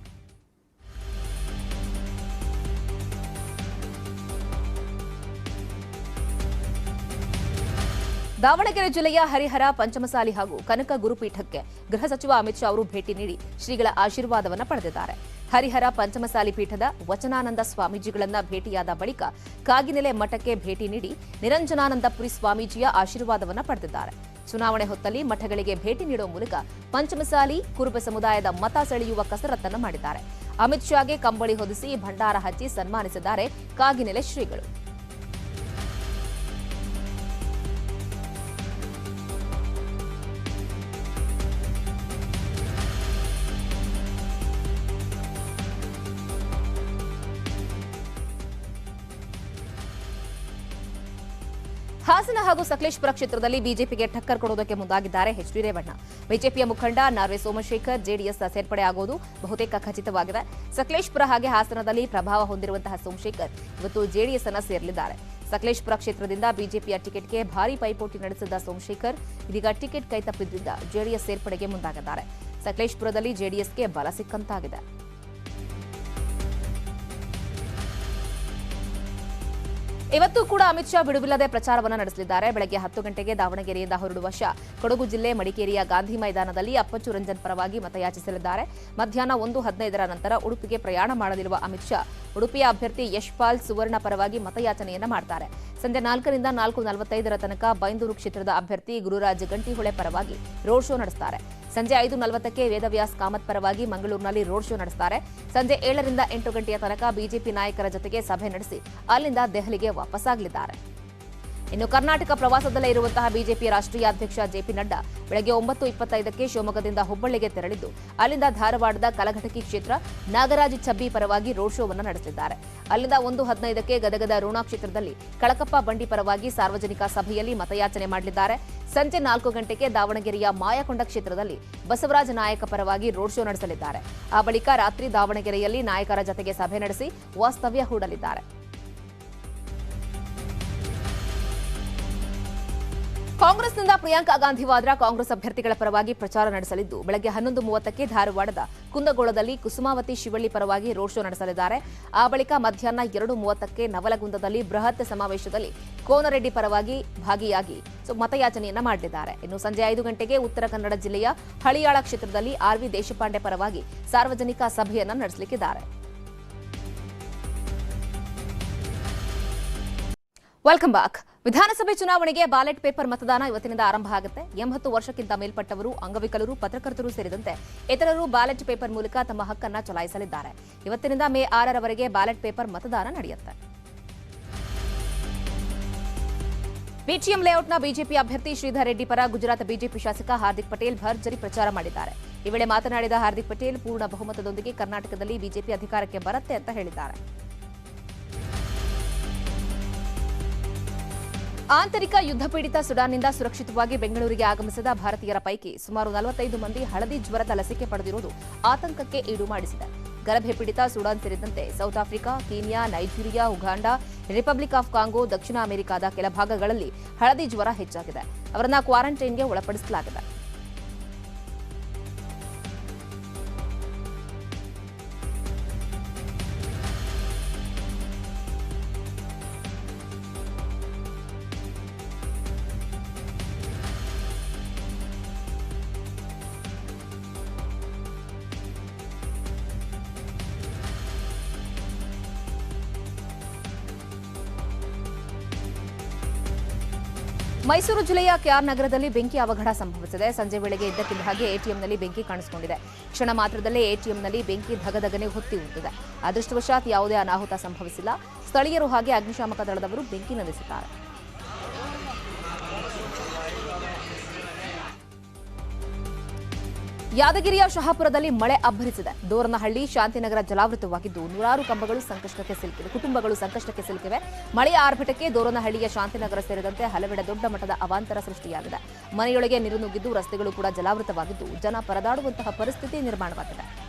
ದಾವಣಗೆರೆ ಜಿಲ್ಲೆಯ ಹರಿಹರ, ಪಂಚಮಸಾಲಿ ಹಾಗೂ ಕನಕ ಗುರುಪೀಠಕ್ಕೆ ಗೃಹ ಸಚಿವ ಅಮಿತ್ ಶಾ ಅವರು ಭೇಟಿ ನೀಡಿ ಶ್ರೀಗಳ ಆಶೀರ್ವಾದವನ್ನು ಪಡೆದಿದ್ದಾರೆ. ಹರಿಹರ, ಪಂಚಮಸಾಲಿ ಪೀಠದ ವಚನಾನಂದ ಸ್ವಾಮೀಜಿಗಳನ್ನ ಭೇಟಿಯಾದ ಬಳಿಕ ಕಾಗಿನೆಲೆ ಮಠಕ್ಕೆ ಭೇಟಿ ನೀಡಿ ನಿರಂಜನಾನಂದಪುರಿ ಸ್ವಾಮೀಜಿಯ ಆಶೀರ್ವಾದವನ್ನು ಪಡೆದಿದ್ದಾರೆ. ಚುನಾವಣೆ ಹೊತ್ತಲ್ಲಿ ಮಠಗಳಿಗೆ ಭೇಟಿ ನೀಡುವ ಮೂಲಕ ಪಂಚಮಸಾಲಿ, ಕುರುಬ ಸಮುದಾಯದ ಮತ ಸೆಳೆಯುವ ಕಸರತ್ತನ್ನು ಮಾಡಿದ್ದಾರೆ. ಅಮಿತ್ ಶಾಗೆ ಕಂಬಳಿ ಹೊದಿಸಿ ಭಂಡಾರ ಹಚ್ಚಿ ಸನ್ಮಾನಿಸಿದ್ದಾರೆ ಕಾಗಿನೆಲೆ ಶ್ರೀಗಳು. ಹಾಗೂ ಸಕಲೇಶ್ಪುರ ಕ್ಷೇತ್ರದಲ್ಲಿ ಬಿಜೆಪಿಗೆ ಟಕ್ಕರ್ ಕೊಡುವುದಕ್ಕೆ ಮುಂದಾಗಿದ್ದಾರೆ ಎಚ್ ಡಿ ರೇವಣ್ಣ. ಬಿಜೆಪಿಯ ಮುಖಂಡ ನಾರ್ವೆ ಸೋಮಶೇಖರ್ ಜೆಡಿಎಸ್ ಸೇರ್ಪಡೆ ಆಗುವುದು ಬಹುತೇಕ ಖಚಿತವಾಗಿದೆ. ಸಕಲೇಶ್ಪುರ ಹಾಗೆ ಹಾಸನದಲ್ಲಿ ಪ್ರಭಾವ ಹೊಂದಿರುವಂತಹ ಸೋಮಶೇಖರ್ ಇವತ್ತು ಜೆಡಿಎಸ್ ಅನ್ನ ಸೇರಲಿದ್ದಾರೆ. ಸಕಲೇಶ್ಪುರ ಕ್ಷೇತ್ರದಿಂದ ಬಿಜೆಪಿಯ ಟಿಕೆಟ್ಗೆ ಭಾರಿ ಪೈಪೋಟಿ ನಡೆಸಿದ್ದ ಸೋಮಶೇಖರ್ ಇದೀಗ ಟಿಕೆಟ್ ಕೈತಪ್ಪಿದ್ದರಿಂದ ಜೆಡಿಎಸ್ ಸೇರ್ಪಡೆಗೆ ಮುಂದಾಗಿದ್ದಾರೆ. ಸಕಲೇಶ್ಪುರದಲ್ಲಿ ಜೆಡಿಎಸ್ಗೆ ಬಲ ಸಿಕ್ಕಂತಾಗಿದೆ. ಇವತ್ತು ಕೂಡ ಅಮಿತ್ ಶಾ ಬಿಡುವಿಲ್ಲದೆ ಪ್ರಚಾರವನ್ನು ನಡೆಸಲಿದ್ದಾರೆ. ಬೆಳಗ್ಗೆ ಹತ್ತು ಗಂಟೆಗೆ ದಾವಣಗೆರೆಯಿಂದ ಹೊರಡುವ ಶಾ ಕೊಡಗು ಜಿಲ್ಲೆ ಮಡಿಕೇರಿಯ ಗಾಂಧಿ ಮೈದಾನದಲ್ಲಿ ಅಪ್ಪಚ್ಚು ರಂಜನ್ ಪರವಾಗಿ ಮತಯಾಚಿಸಲಿದ್ದಾರೆ. ಮಧ್ಯಾಹ್ನ ಒಂದು ಹದಿನೈದರ ನಂತರ ಉಡುಪಿಗೆ ಪ್ರಯಾಣ ಮಾಡಲಿರುವ ಅಮಿತ್ ಶಾ ಉಡುಪಿಯ ಅಭ್ಯರ್ಥಿ ಯಶ್ಪಾಲ್ ಸುವರ್ಣ ಪರವಾಗಿ ಮತಯಾಚನೆಯನ್ನು ಮಾಡ್ತಾರೆ. ಸಂಜೆ ನಾಲ್ಕರಿಂದ ನಾಲ್ಕು ನಲವತ್ತೈದರ ತನಕ ಬೈಂದೂರು ಕ್ಷೇತ್ರದ ಅಭ್ಯರ್ಥಿ ಗುರುರಾಜ್ ಗಂಟಿಹೊಳೆ ಪರವಾಗಿ ರೋಡ್ ಶೋ ನಡೆಸ್ತಾರೆ. ಸಂಜೆ ಐದು ನಲವತ್ತಕ್ಕೆ ವೇದವ್ಯಾಸ್ ಕಾಮತ್ ಪರವಾಗಿ ಮಂಗಳೂರಿನಲ್ಲಿ ರೋಡ್ ಶೋ ನಡೆಸುತ್ತಾರೆ ಸಂಜೆ ಏಳರಿಂದ ಎಂಟು ಗಂಟೆಯ ತನಕ ಬಿಜೆಪಿ ನಾಯಕರ ಜೊತೆಗೆ ಸಭೆ ನಡೆಸಿ ಅಲ್ಲಿಂದ ದೆಹಲಿಗೆ ವಾಪಸ್ಸಾಗಲಿದ್ದಾರೆ. ಇನ್ನು ಕರ್ನಾಟಕ ಪ್ರವಾಸದಲ್ಲೇ ಇರುವಂತಹ ಬಿಜೆಪಿ ರಾಷ್ಟ್ರೀಯ ಅಧ್ಯಕ್ಷ ಜೆಪಿ ನಡ್ಡಾ ಬೆಳಗ್ಗೆ ಒಂಬತ್ತು ಇಪ್ಪತ್ತೈದಕ್ಕೆ ಶಿವಮೊಗ್ಗದಿಂದ ಹುಬ್ಬಳ್ಳಿಗೆ ತೆರಳಿದ್ದು, ಅಲ್ಲಿಂದ ಧಾರವಾಡದ ಕಲಘಟಕಿ ಕ್ಷೇತ್ರ ನಾಗರಾಜ್ ಛಬ್ಬಿ ಪರವಾಗಿ ರೋಡ್ ಶೋವನ್ನು ನಡೆಸಿದ್ದಾರೆ ಅಲ್ಲಿಂದ ಒಂದು ಹದಿನೈದಕ್ಕೆ ಗದಗದ ರೋಣಾ ಕ್ಷೇತ್ರದಲ್ಲಿ ಕಳಕಪ್ಪ ಬಂಡಿ ಪರವಾಗಿ ಸಾರ್ವಜನಿಕ ಸಭೆಯಲ್ಲಿ ಮತಯಾಚನೆ ಮಾಡಲಿದ್ದಾರೆ. ಸಂಜೆ ನಾಲ್ಕು ಗಂಟೆಗೆ ದಾವಣಗೆರೆಯ ಮಾಯಕೊಂಡ ಕ್ಷೇತ್ರದಲ್ಲಿ ಬಸವರಾಜ ನಾಯಕ ಪರವಾಗಿ ರೋಡ್ ಶೋ ನಡೆಸಲಿದ್ದಾರೆ. ಆ ಬಳಿಕ ರಾತ್ರಿ ದಾವಣಗೆರೆಯಲ್ಲಿ ನಾಯಕರ ಜತೆಗೆ ಸಭೆ ನಡೆಸಿ ವಾಸ್ತವ್ಯ ಹೂಡಲಿದ್ದಾರೆ. ಕಾಂಗ್ರೆಸ್ನಿಂದ ಪ್ರಿಯಾಂಕಾ ಗಾಂಧಿ ವಾದ್ರಾ ಕಾಂಗ್ರೆಸ್ ಅಭ್ಯರ್ಥಿಗಳ ಪರವಾಗಿ ಪ್ರಚಾರ ನಡೆಸಲಿದ್ದು, ಬೆಳಗ್ಗೆ ಹನ್ನೊಂದು ಮೂವತ್ತಕ್ಕೆ ಧಾರವಾಡದ ಕುಂದಗೋಳದಲ್ಲಿ ಕುಸುಮಾವತಿ ಶಿವಳ್ಳಿ ಪರವಾಗಿ ರೋಡ್ ಶೋ ನಡೆಸಲಿದ್ದಾರೆ. ಆ ಬಳಿಕ ಮಧ್ಯಾಹ್ನ ಎರಡು ಮೂವತ್ತಕ್ಕೆ ನವಲಗುಂದದಲ್ಲಿ ಬೃಹತ್ ಸಮಾವೇಶದಲ್ಲಿ ಕೋನರೆಡ್ಡಿ ಪರವಾಗಿ ಭಾಗಿಯಾಗಿ ಮತಯಾಚನೆಯನ್ನ ಮಾಡಲಿದ್ದಾರೆ ಇನ್ನು ಸಂಜೆ ಐದು ಗಂಟೆಗೆ ಉತ್ತರ ಕನ್ನಡ ಜಿಲ್ಲೆಯ ಹಳಿಯಾಳ ಕ್ಷೇತ್ರದಲ್ಲಿ ಆರ್ವಿ ದೇಶಪಾಂಡೆ ಪರವಾಗಿ ಸಾರ್ವಜನಿಕ ಸಭೆಯನ್ನ ನಡೆಸಲಿಕ್ಕಿದ್ದಾರೆ. ವೆಲ್ಕಮ್ ಬ್ಯಾಕ್ ವಿಧಾನಸಭೆ ಚುನಾವಣೆಗೆ ಬ್ಯಾಲೆಟ್ ಪೇಪರ್ ಮತದಾನ ಇವತ್ತಿನಿಂದ ಆರಂಭ ಆಗುತ್ತೆ. ಎಂಬತ್ತು ವರ್ಷಕ್ಕಿಂತ ಮೇಲ್ಪಟ್ಟವರು, ಅಂಗವಿಕಲರು, ಪತ್ರಕರ್ತರು ಸೇರಿದಂತೆ ಇತರರು ಬ್ಯಾಲೆಟ್ ಪೇಪರ್ ಮೂಲಕ ತಮ್ಮ ಹಕ್ಕನ್ನ ಚಲಾಯಿಸಲಿದ್ದಾರೆ. ಇವತ್ತಿನಿಂದ ಮೇ ಆರರವರೆಗೆ ಬ್ಯಾಲೆಟ್ ಪೇಪರ್ ಮತದಾನ ನಡೆಯುತ್ತೆ. ಬಿಟಿಎಂ ಲೇಔಟ್ನ ಬಿಜೆಪಿ ಅಭ್ಯರ್ಥಿ ಶ್ರೀಧರ್ ರೆಡ್ಡಿ ಪರ ಗುಜರಾತ್ ಬಿಜೆಪಿ ಶಾಸಕ ಹಾರ್ದಿಕ್ ಪಟೇಲ್ ಭರ್ಜರಿ ಪ್ರಚಾರ ಮಾಡಿದ್ದಾರೆ. ಈ ವೇಳೆ ಮಾತನಾಡಿದ ಹಾರ್ದಿಕ್ ಪಟೇಲ್, ಪೂರ್ಣ ಬಹುಮತದೊಂದಿಗೆ ಕರ್ನಾಟಕದಲ್ಲಿ ಬಿಜೆಪಿ ಅಧಿಕಾರಕ್ಕೆ ಬರುತ್ತೆ ಅಂತ ಹೇಳಿದ್ದಾರೆ. ಆಂತರಿಕ ಯುದ್ಧ ಪೀಡಿತ ಸುಡಾನ್ನಿಂದ ಸುರಕ್ಷಿತವಾಗಿ ಬೆಂಗಳೂರಿಗೆ ಆಗಮಿಸಿದ ಭಾರತೀಯರ ಪೈಕಿ ಸುಮಾರು ನಲವತ್ತೈದು ಮಂದಿ ಹಳದಿ ಜ್ವರದ ಲಸಿಕೆ ಪಡೆದಿರುವುದು ಆತಂಕಕ್ಕೆ ಈಡು ಮಾಡಿಸಿದೆ. ಗಲಭೆ ಪೀಡಿತ ಸುಡಾನ್ ಸೇರಿದಂತೆ South Africa, Kenya, Nigeria, Uganda, Republic of Congo, ದಕ್ಷಿಣ ಅಮೆರಿಕಾದ ಕೆಲ ಭಾಗಗಳಲ್ಲಿ ಹಳದಿ ಜ್ವರ ಹೆಚ್ಚಾಗಿದೆ. ಅವರನ್ನ ಕ್ವಾರಂಟೈನ್ಗೆ ಒಳಪಡಿಸಲಾಗಿದೆ. ಮೈಸೂರು ಜಿಲ್ಲೆಯ ಕೆಆರ್ ನಗರದಲ್ಲಿ ಬೆಂಕಿ ಅವಘಡ ಸಂಭವಿಸಿದೆ. ಸಂಜೆ ವೇಳೆಗೆ ಇದ್ದಕ್ಕಿದ್ದ ಹಾಗೆ ಎಟಿಎಂನಲ್ಲಿ ಬೆಂಕಿ ಕಾಣಿಸಿಕೊಂಡಿದೆ. ಕ್ಷಣ ಮಾತ್ರದಲ್ಲೇ ಎಟಿಎಂನಲ್ಲಿ ಬೆಂಕಿ ಧಗಧಗನೆ ಹೊತ್ತಿ ಉಂಟಿದೆ. ಅದೃಷ್ಟವಶಾತ್ ಯಾವುದೇ ಅನಾಹುತ ಸಂಭವಿಸಿಲ್ಲ. ಸ್ಥಳೀಯರು ಹಾಗೆ ಅಗ್ನಿಶಾಮಕ ದಳದವರು ಬೆಂಕಿ ನಂದಿಸಿದ್ದಾರೆ. ಯಾದಗಿರಿಯ ಶಹಾಪುರದಲ್ಲಿ ಮಳೆ ಅಬ್ಬರಿಸಿದೆ. ದೋರನಹಳ್ಳಿ, ಶಾಂತಿನಗರ ಜಲಾವೃತವಾಗಿದ್ದು ನೂರಾರು ಕಂಬಗಳು ಸಂಕಷ್ಟಕ್ಕೆ ಸಿಲುಕಿವೆ. ಕುಟುಂಬಗಳು ಸಂಕಷ್ಟಕ್ಕೆ ಸಿಲುಕಿವೆ. ಮಳೆಯ ಆರ್ಭಟಕ್ಕೆ ದೋರನಹಳ್ಳಿಯ ಶಾಂತಿನಗರ ಸೇರಿದಂತೆ ಹಲವೆಡೆ ದೊಡ್ಡ ಮಟ್ಟದ ಅವಾಂತರ ಸೃಷ್ಟಿಯಾಗಿದೆ. ಮನೆಯೊಳಗೆ ನೀರು ನುಗ್ಗಿದ್ದು ರಸ್ತೆಗಳು ಕೂಡ ಜಲಾವೃತವಾಗಿದ್ದು ಜನ ಪರದಾಡುವಂತಹ ಪರಿಸ್ಥಿತಿ ನಿರ್ಮಾಣವಾಗಿದೆ.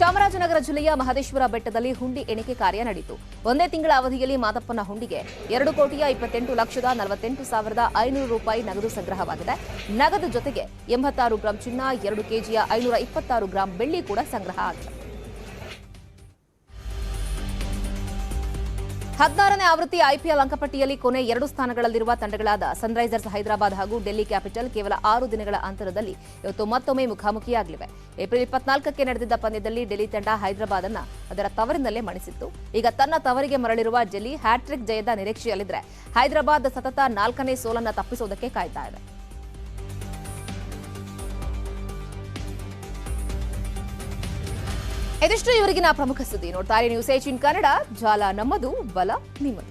ಚಾಮರಾಜನಗರ ಜಿಲ್ಲೆಯ ಮಹದೇಶ್ವರ ಬೆಟ್ಟದಲ್ಲಿ ಹುಂಡಿ ಎಣಿಕೆ ಕಾರ್ಯ ನಡೆಯಿತು. ಒಂದೇ ತಿಂಗಳ ಅವಧಿಯಲ್ಲಿ ಮಾದಪ್ಪನ ಹುಂಡಿಗೆ ಎರಡು ಕೋಟಿಯ ಇಪ್ಪತ್ತೆಂಟು ಲಕ್ಷದ ನಲವತ್ತೆಂಟು ಸಾವಿರದ ಐನೂರು ರೂಪಾಯಿ ನಗದು ಸಂಗ್ರಹವಾಗಿದೆ. ನಗದು ಜೊತೆಗೆ ಎಂಬತ್ತಾರು ಗ್ರಾಂ ಚಿನ್ನ, ಎರಡು ಕೆಜಿಯ ಐನೂರ ಇಪ್ಪತ್ತಾರು ಗ್ರಾಂ ಬೆಳ್ಳಿ ಕೂಡ ಸಂಗ್ರಹ ಆಗಿದೆ. ಹದಿನಾರನೇ ಆವೃತ್ತಿ ಐಪಿಎಲ್ ಅಂಕಪಟ್ಟಿಯಲ್ಲಿ ಕೊನೆ ಎರಡು ಸ್ಥಾನಗಳಲ್ಲಿರುವ ತಂಡಗಳಾದ ಸನ್ರೈಸರ್ಸ್ ಹೈದರಾಬಾದ್ ಹಾಗೂ ಡೆಲ್ಲಿ ಕ್ಯಾಪಿಟಲ್ ಕೇವಲ ಆರು ದಿನಗಳ ಅಂತರದಲ್ಲಿ ಇವತ್ತು ಮತ್ತೊಮ್ಮೆ ಮುಖಾಮುಖಿಯಾಗಲಿವೆ. ಏಪ್ರಿಲ್ ಇಪ್ಪತ್ನಾಲ್ಕಕ್ಕೆ ನಡೆದಿದ್ದ ಪಂದ್ಯದಲ್ಲಿ ಡೆಲ್ಲಿ ತಂಡ ಹೈದರಾಬಾದ್ ಅನ್ನ ಅದರ ತವರಿನಲ್ಲೇ ಮಣಿಸಿತ್ತು. ಈಗ ತನ್ನ ತವರಿಗೆ ಮರಳಿರುವ ಡೆಲ್ಲಿ ಹ್ಯಾಟ್ರಿಕ್ ಜಯದ ನಿರೀಕ್ಷೆಯಲ್ಲಿದ್ದರೆ ಹೈದರಾಬಾದ್ ಸತತ ನಾಲ್ಕನೇ ಸೋಲನ್ನ ತಪ್ಪಿಸುವುದಕ್ಕೆ ಕಾಯ್ತಾ ಇದೆ. ಇದಿಷ್ಟು ಇವರಿಗಿನ ಪ್ರಮುಖ ಸುದ್ದಿ. ನೋಡ್ತಾರೆ ನ್ಯೂಸ್ ಏಟಿನ್ ಕನ್ನಡ. ಜಾಲ ನಮ್ಮದು ಬಲ ನಿಮ್ಮದು.